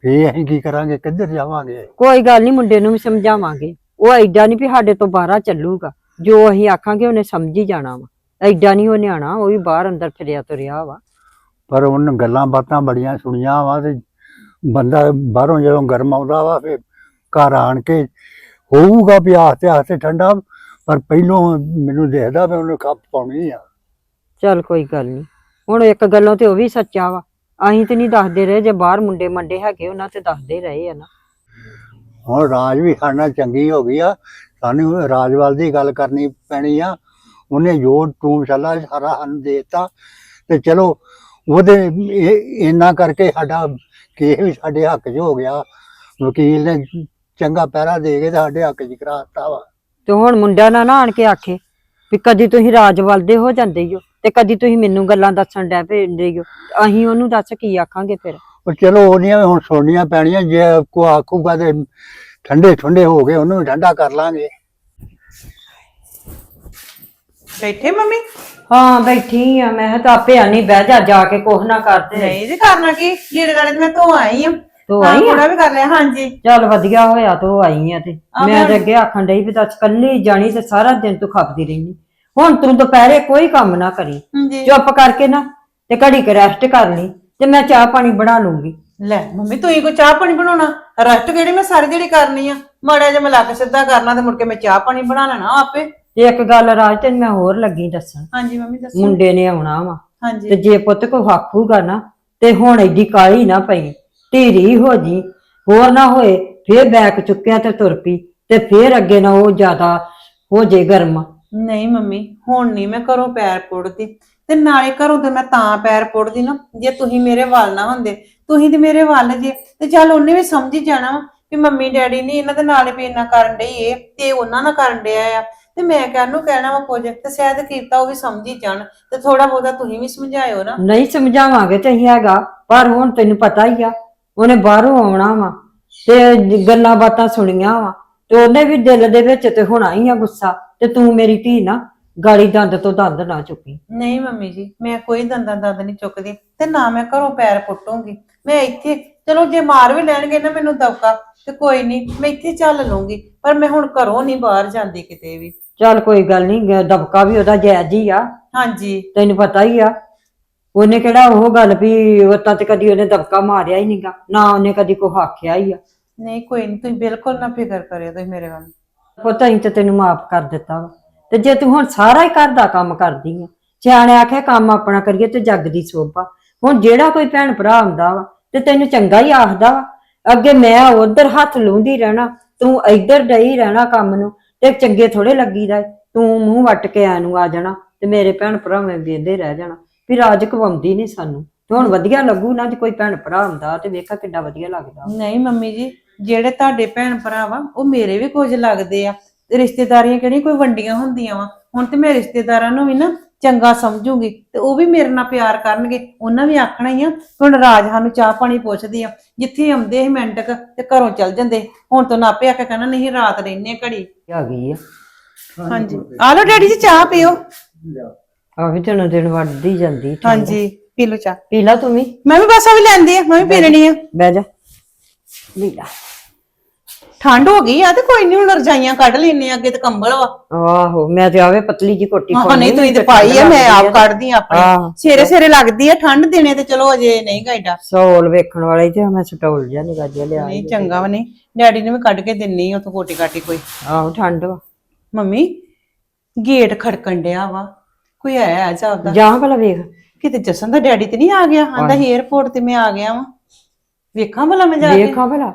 ਫੇਰ ਅਸੀਂ ਕੀ ਕਰਾਂਗੇ ਕਿੱਧਰ ਜਾਵਾਂਗੇ? ਕੋਈ ਗੱਲ ਨਹੀਂ ਮੁੰਡੇ ਨੂੰ ਵੀ ਸਮਝਾਵਾਂਗੇ। ਉਹ ਐਡਾ ਨਹੀਂ ਵੀ ਸਾਡੇ ਤੋਂ ਬਾਹਰ ਚੱਲੂਗਾ। ਜੋ ਅਸੀਂ ਆਖਾਂਗੇ ਉਹਨੇ ਸਮਝ ਹੀ ਜਾਣਾ ਵਾ। ਐਡਾ ਨਹੀਂ ਉਹ ਨਿਆਣਾ ਉਹ ਵੀ ਬਾਹਰ ਅੰਦਰ ਫਿਰਿਆ ਤੁਰਿਆ ਵਾ। ਪਰ ਉਹਨ ਗੱਲਾਂ ਬਾਤਾਂ ਬੜੀਆਂ ਸੁਣੀਆਂ ਵਾ ਤੇ ਬੰਦਾ ਬਾਹਰੋਂ ਜਦੋਂ ਗਰਮ ਆਉਂਦਾ ਵਾ ਫੇ ਘਰ ਆਣ ਕੇ ਹੋਊਗਾ ਵੀ ਆਸਤੇ ਆਸਤੇ ਠੰਡਾ ਪਰ ਪਹਿਲੋਂ ਮੈਨੂੰ ਦੇਖਦਾ ਵੀ ਉਹਨੇ ਕੱਪ ਪਾਉਣੀ ਆ। ਚੱਲ ਕੋਈ ਗੱਲ ਨਹੀਂ ਹੁਣ ਇੱਕ ਗੱਲੋਂ ਤੇ ਉਹ ਵੀ ਸੱਚਾ ਵਾ। ਅਸੀਂ ਤੇ ਨਹੀਂ ਦੱਸਦੇ ਰਹੇ ਜੇ ਬਾਹਰ ਮੁੰਡੇ ਮੰਡੇ ਹੈਗੇ ਉਹਨਾਂ ਤੇ ਦੱਸਦੇ ਰਹੇ ਆ ਨਾ। ਹੁਣ ਰਾਜ ਵੀ ਨਾਲ ਚੰਗੀ ਹੋ ਗਈ ਆ। ਸਾਨੂੰ ਰਾਜਵਾਲ ਦੀ ਗੱਲ ਕਰਨੀ ਪੈਣੀ ਆ। ਉਹਨੇ ਜੋ ਟੂਮ ਛੱਲਾ ਸਾਰਾ ਸਾਨੂੰ ਦੇਤਾ। ਤੇ ਚਲੋ ਉਹਦੇ ਇਹ- ਇੰਨਾ ਕਰਕੇ ਸਾਡਾ ਕੇਸ ਵੀ ਸਾਡੇ ਹੱਕ 'ਚ ਹੋ ਗਿਆ। ਵਕੀਲ ਨੇ ਚੰਗਾ ਪਹਿਰਾ ਦੇ ਕੇ ਤੇ ਸਾਡੇ ਹੱਕ 'ਚ ਕਰਾ ਦਿੱਤਾ ਵਾ। ਤੇ ਹੁਣ ਮੁੰਡਿਆਂ ਨਾਲ ਨਾ ਆਣ ਕੇ ਆਖੇ ਵੀ ਕਦੀ ਤੁਸੀਂ ਰਾਜ ਵੱਲਦੇ ਹੋ ਜਾਂਦੇ ਹੋ ਤੇ ਕਦੀ ਤੁਸੀਂ ਮੈਨੂੰ ਗੱਲਾਂ ਦੱਸਣ ਡੈ ਪੈਂਦੇ ਹੋ ਅਸੀਂ ਉਹਨੂੰ ਦੱਸ ਕੀ ਆਖਾਂਗੇ ਫਿਰ? ਉਹ ਚਲੋ ਉਹਨੀਆਂ ਹੁਣ ਸੁਣਨੀਆਂ ਪੈਣੀਆਂ ਜੇ ਕੋ ਆਖੂਗਾ ਤੇ ਠੰਡੇ ਠੰਡੇ ਹੋ ਗਏ ਉਹਨੂੰ ਵੀ ਠੰਡਾ ਕਰ ਲਾਂਗੇ। ਬੈਠੇ ਮੰਮੀ? ਹਾਂ ਬੈਠੀ ਆ। ਮੈਂ ਤਾਂ ਆਪੇ ਆਨੀ ਬਹਿ ਜਾ ਜਾ ਕੇ ਕੁਛ ਨਾ ਕਰਦੇ ਨਹੀਂ ਜੀ ਕਰਨਾ ਕੀ? ਲੀੜੇ ਗਾਲੇ ਤੇ ਮੈਂ ਧੋ ਆਈ ਆ। ਤੂੰ ਹਾਂ, ਆਈ ਆ? ਥੋੜਾ ਵੀ ਕਰ ਲਿਆ ਹਾਂਜੀ। ਚੱਲ ਵਧੀਆ ਹੋਇਆ ਤੂੰ ਆਈ ਆ ਤੇ। ਆ ਮੈਂ ਮੈਂ- ਤੇ ਅੱਗੇ ਆਖਣ ਡਈ ਵੀ ਦੱਸ ਕੱਲੀ ਜਾਣੀ ਤੇ ਸਾਰਾ ਦਿਨ ਤੂੰ ਖਪਦੀ ਰਹਿਨੀ ਹੁਣ ਤੂੰ ਦੁਪਹਿਰੇ ਕੋਈ ਕੰਮ ਨਾ ਕਰੀ। ਚੁੱਪ ਕਰਕੇ ਨਾ ਤੇ ਘੜੀ ਕੇ ਰੈਸਟ ਕਰ ਲਈ ਤੇ ਮੈਂ ਚਾਹ ਪਾਣੀ ਬਣਾ ਲੂੰਗੀ। ਲੈ ਮੰਮੀ ਤੂੰ ਹੀ ਕੋ ਚਾਹ ਪਾਣੀ ਬਣਾਉਣਾ? ਰੈਸਟ ਕਿਹੜੀ ਮੈਂ ਸਾਰੀ ਜਿਹੜੀ ਕਰਨੀ ਆ? ਮਾੜਾ ਜਿਹਾ ਮੈਂ ਲਾ ਕੇ ਸਿੱਧਾ ਕਰਨਾ ਤੇ ਮੁੜ ਕੇ ਮੈਂ ਚਾਹ ਪਾਣੀ ਬਣਾ ਲੈਣਾ ਆਪੇ। ਤੇ ਇੱਕ ਗੱਲ ਰਾਜ ਤੈਨੂੰ ਮੈਂ ਹੋਰ ਲੱਗੀ ਦੱਸਣ ਹਾਂਜੀ ਮੰਮੀ ਦੱਸੋ। ਮੁੰਡੇ ਨੇ ਆਉਣਾ ਵਾ। ਤੇ ਹਾਂਜੀ ਜੇ ਪੁੱਤ ਕੋ ਆਖੂਗਾ ਨਾ ਤੇ ਹੁਣ ਐਡੀ ਕਾਲੀ ਨਾ ਪਈ ਢੀਰੀ ਹੋ ਜੀ ਹੋਰ ਨਾ ਹੋਏ ਫੇਰ ਬੈਕ ਚੁੱਕਿਆ ਤੇ ਤੁਰ ਪਈ ਤੇ ਫੇਰ ਅੱਗੇ ਨਾ ਉਹ ਜ਼ਿਆਦਾ ਹੋ ਜੇ ਗਰਮ। ਨਹੀਂ ਮੰਮੀ ਹੁਣ ਨਹੀਂ ਮੈਂ ਘਰੋਂ ਪੈਰ ਪੁੱਟਦੀ ਤੇ ਨਾਲੇ ਘਰੋਂ ਤੇ ਮੈਂ ਤਾਂ ਪੈਰ ਪੁੱਟਦੀ ਨਾ ਜੇ ਤੁਸੀਂ ਮੇਰੇ ਵੱਲ ਨਾ ਹੁੰਦੇ ਤੁਸੀਂ ਤੇ ਮੇਰੇ ਵੱਲ ਜੇ। ਤੇ ਚੱਲ ਉਹਨੇ ਵੀ ਸਮਝ ਹੀ ਜਾਣਾ ਵਾ ਵੀ ਮੰਮੀ ਡੈਡੀ ਨਹੀਂ ਇਹਨਾਂ ਦੇ ਨਾਲ ਵੀ ਇੰਨਾ ਕਰਨ ਡਈ ਏ ਤੇ ਉਹਨਾਂ ਨਾਲ ਕਰਨ ਡਿਆ ਆ। ਤੇ ਮੈਂ ਕਾਹਨੂੰ ਕਹਿਣਾ ਵਾ ਕੁਝ? ਤੇ ਸ਼ਾਇਦ ਕੀਤਾ ਉਹ ਵੀ ਸਮਝ ਜਾਣ ਤੇ ਥੋੜਾ ਬਹੁਤਾ ਤੁਸੀਂ ਵੀ ਸਮਝਾਇਓ ਨਾ। ਨਹੀਂ ਸਮਝਾਵਾਂਗੇ ਤੇ ਹੈਗਾ ਪਰ ਹੁਣ ਤੈਨੂੰ ਪਤਾ ਹੀ ਆ ਉਹਨੇ ਬਾਹਰੋਂ ਆਉਣਾ ਵਾ ਤੇ ਗੱਲਾਂ ਬਾਤਾਂ ਸੁਣੀਆਂ ਵਾ ਤੇ ਉਹਨੇ ਵੀ ਦਿਲ ਦੇ ਵਿੱਚ ਤੇ ਹੋਣਾ ਹੀ ਆ ਗੁੱਸਾ ਤੇ ਤੂੰ ਮੇਰੀ ਧੀ ਨਾ ਗਾਲੀ ਦੰਦ ਤੋਂ ਦੰਦ ਨਾ ਚੁੱਕੀ। ਨਹੀਂ ਮੰਮੀ ਜੀ ਮੈਂ ਕੋਈ ਦੰਦਾਂ ਦੰਦ ਨਹੀਂ ਚੁੱਕਦੀ ਤੇ ਨਾ ਮੈਂ ਘਰੋਂ ਪੈਰ ਪੁੱਟੂੰਗੀ। ਮੈਂ ਇੱਥੇ ਚਲੋ ਜੇ ਮਾਰ ਵੀ ਲੈਣਗੇ ਨਾ ਮੈਨੂੰ ਦਵਕਾ ਤੇ ਕੋਈ ਨਹੀਂ ਮੈਂ ਇੱਥੇ ਚੱਲ ਲੂੰਗੀ ਪਰ ਮੈਂ ਹੁਣ ਘਰੋਂ ਨਹੀਂ ਬਾਹਰ ਜਾਂਦੀ ਕਿਤੇ ਵੀ। ਚੱਲ ਕੋਈ ਗੱਲ ਨਹੀਂ ਦਬਕਾ ਵੀ ਉਹਦਾ ਜਾਇਜ਼ ਹੀ ਆ। ਹਾਂਜੀ। ਤੈਨੂੰ ਪਤਾ ਹੀ ਆ। ਉਹਨੇ ਕਿਹੜਾ ਉਹ ਗੱਲ ਵੀ ਉਹ ਤਾਂ ਕਦੀ ਉਹਨੇ ਦਬਕਾ ਮਾਰਿਆ ਹੀ ਨਹੀਂਗਾ ਨਾ ਉਹਨੇ ਕਦੀ ਕੋ ਆਖਿਆ ਹੀ ਆ। ਨਹੀਂ ਕੋਈ ਨਹੀਂ ਤੁਸੀਂ ਬਿਲਕੁਲ ਨਾ ਫਿਕਰ ਕਰਿਓ ਤੁਸੀਂ ਮੇਰੇ ਵੱਲ। ਪੁੱਤ ਅਸੀਂ ਤੇ ਤੈਨੂੰ ਮਾਫ ਕਰ ਦਿੱਤਾ ਵਾ। ਤੇ ਜੇ ਤੂੰ ਹੁਣ ਸਾਰਾ ਹੀ ਘਰ ਦਾ ਕੰਮ ਕਰਦੀ ਆ ਸਿਆਣੇ ਆਖਿਆ ਕੰਮ ਆਪਣਾ ਕਰੀਏ ਤੇ ਜੱਗ ਦੀ ਸੋਭਾ। ਹੁਣ ਜਿਹੜਾ ਕੋਈ ਭੈਣ ਭਰਾ ਹੁੰਦਾ ਵਾ ਤੇ ਤੈਨੂੰ ਚੰਗਾ ਹੀ ਆਖਦਾ ਵਾ। ਅੱਗੇ ਮੈਂ ਉਧਰ ਹੱਥ ਲੂੰਦੀ ਰਹਿਣਾ ਤੂੰ ਇੱਧਰ ਡਈ ਰਹਿਣਾ ਕੰਮ ਨੂੰ ਤੇ ਚੰਗੇ ਥੋੜੇ ਲੱਗੀਦਾ ਏ। ਤੂੰ ਮੂੰਹ ਵੱਟ ਕੇ ਆ ਨੂੰ ਆ ਜਾਣਾ ਤੇ ਮੇਰੇ ਭੈਣ ਭਰਾਵੇਂ ਵੇਂਦੇ ਰਹਿ ਜਾਣਾ। ਵੀ ਰਾਜ ਕਵਾਉਂਦੀ ਨਹੀਂ ਸਾਨੂੰ। ਤੇ ਹੁਣ ਵਧੀਆ ਲੱਗੂ ਨਾ ਜੇ ਕੋਈ ਭੈਣ ਭਰਾ ਹੁੰਦਾ ਤੇ ਵੇਖਾ ਕਿੱਡਾ ਵਧੀਆ ਲੱਗਦਾ। ਨਹੀਂ ਮੰਮੀ ਜੀ, ਜਿਹੜੇ ਤੁਹਾਡੇ ਭੈਣ ਭਰਾ ਵਾ, ਉਹ ਮੇਰੇ ਵੀ ਕੁਝ ਲੱਗਦੇ ਆ। ਤੇ ਰਿਸ਼ਤੇਦਾਰੀਆਂ ਕਿਹੜੀਆਂ ਕੋਈ ਵੰਡੀਆਂ ਹੁੰਦੀਆਂ ਵਾ। ਹੁਣ ਤੇ ਮੈਂ ਰਿਸ਼ਤੇਦਾਰਾਂ ਨੂੰ ਵੀ ਨਾ ਚੰਗਾ ਸਮਝੂਗੀ ਤੇ ਉਹ ਵੀ ਮੇਰੇ ਨਾਲ ਪਿਆਰ ਕਰਨਗੇ। ਉਹਨਾਂ ਵੀ ਆਖਣਾ ਹੀ ਆ ਹੁਣ ਰਾਜ ਸਾਨੂੰ ਚਾਹ ਪਾਣੀ ਪੁੱਛਦੀ ਆ ਜਿੱਥੇ ਆਉਂਦੇ ਸੀ ਮਿੰਟ ਕੁ ਤੇ ਘਰੋਂ ਚੱਲ ਜਾਂਦੇ। ਹੁਣ ਤੋਂ ਨਾ ਆਪੇ ਆ ਕੇ ਕਹਿਣਾ ਨਹੀਂ ਰਾਤ ਰਹਿੰਨੇ ਘੜੀ। ਆ ਗਈ ਆ? ਹਾਂਜੀ। ਆ ਲਓ ਡੈਡੀ ਜੀ ਚਾਹ ਪੀਓ। ਆ ਵੀ ਦਿਨੋਂ ਦਿਨ ਵੱਧਦੀ ਜਾਂਦੀ ਠੰਡ। ਹਾਂਜੀ ਪੀ ਲਓ ਚਾਹ। ਪੀ ਲਾ ਤੂੰ ਵੀ। ਮੈਂ ਵੀ ਬਸ ਆ ਵੀ ਲੈਂਦੀ ਆ ਮੈਂ ਵੀ ਪੀ ਲੈਣੀ ਆ। ਬਹਿ ਜਾ। ਪੀ ਲਾ। ਠੰਡ ਹੋ ਗਈ ਆ ਤੇ ਕੋਈ ਨਹੀਂ ਹੁਣ ਰਜਾਈਆਂ ਕੱਢ ਲੈਨੇ ਆ ਅੱਗੇ ਤੇ ਕੰਬਲ ਵਾ। ਆਹੋ ਮੈਂ ਤੇ ਆਵੇ ਪਤਲੀ ਜੀ ਕੋਟੀ ਹਾਂ ਪਾਉਣੀ ਨਹੀਂ ਤੁਸੀਂ ਤੇ ਪਾਈ ਆ ਮੈਂ ਆਪ ਕੱਢਦੀ ਆ। ਆਪਣੀ। ਸਵੇਰੇ ਸਵੇਰੇ ਲੱਗਦੀ ਆ ਠੰਡ ਦਿਨੇ ਤੇ ਚਲੋ ਅਜੇ ਨਹੀਂ ਗਾਇਡਾ ਸੌਲ ਵੇਖਣ ਵਾਲੀ ਤੇ ਮੈਂ ਸਟੋਲ ਜਿਹਾ ਨਿਕਾ ਜਿਹਾ ਲਿਆ ਨਹੀਂ ਚੰਗਾ ਵਾ ਨਹੀਂ। ਡੈਡੀ ਨੇ ਵੀ ਕੱਢ ਕੇ ਦਿੰਨੀ ਉਥੋਂ ਕੋਟੀ ਕਾਟੀ ਕੋਈ। ਆਹੋ ਠੰਡ ਵਾ। ਮੰਮੀ ਗੇਟ ਖੜਕਣ ਡਿਆ ਵਾ। ਕੋਈ ਆਇਆ ਜਾਪਦਾ ਜਾਂ ਭਲਾ ਵੇਖ। ਕਿਤੇ ਜਸਨ ਦਾ ਡੈਡੀ ਤੇ ਨਹੀਂ ਆ ਗਿਆ? ਆਂਦਾ 에어ਪੋਰਟ ਤੇ ਮੈਂ ਆ ਗਿਆ ਵਾਂ। ਵੇਖਾਂ ਭਲਾ ਮੈਂ ਜਾ ਕੇ। ਵੇਖਾਂ ਭਲਾ।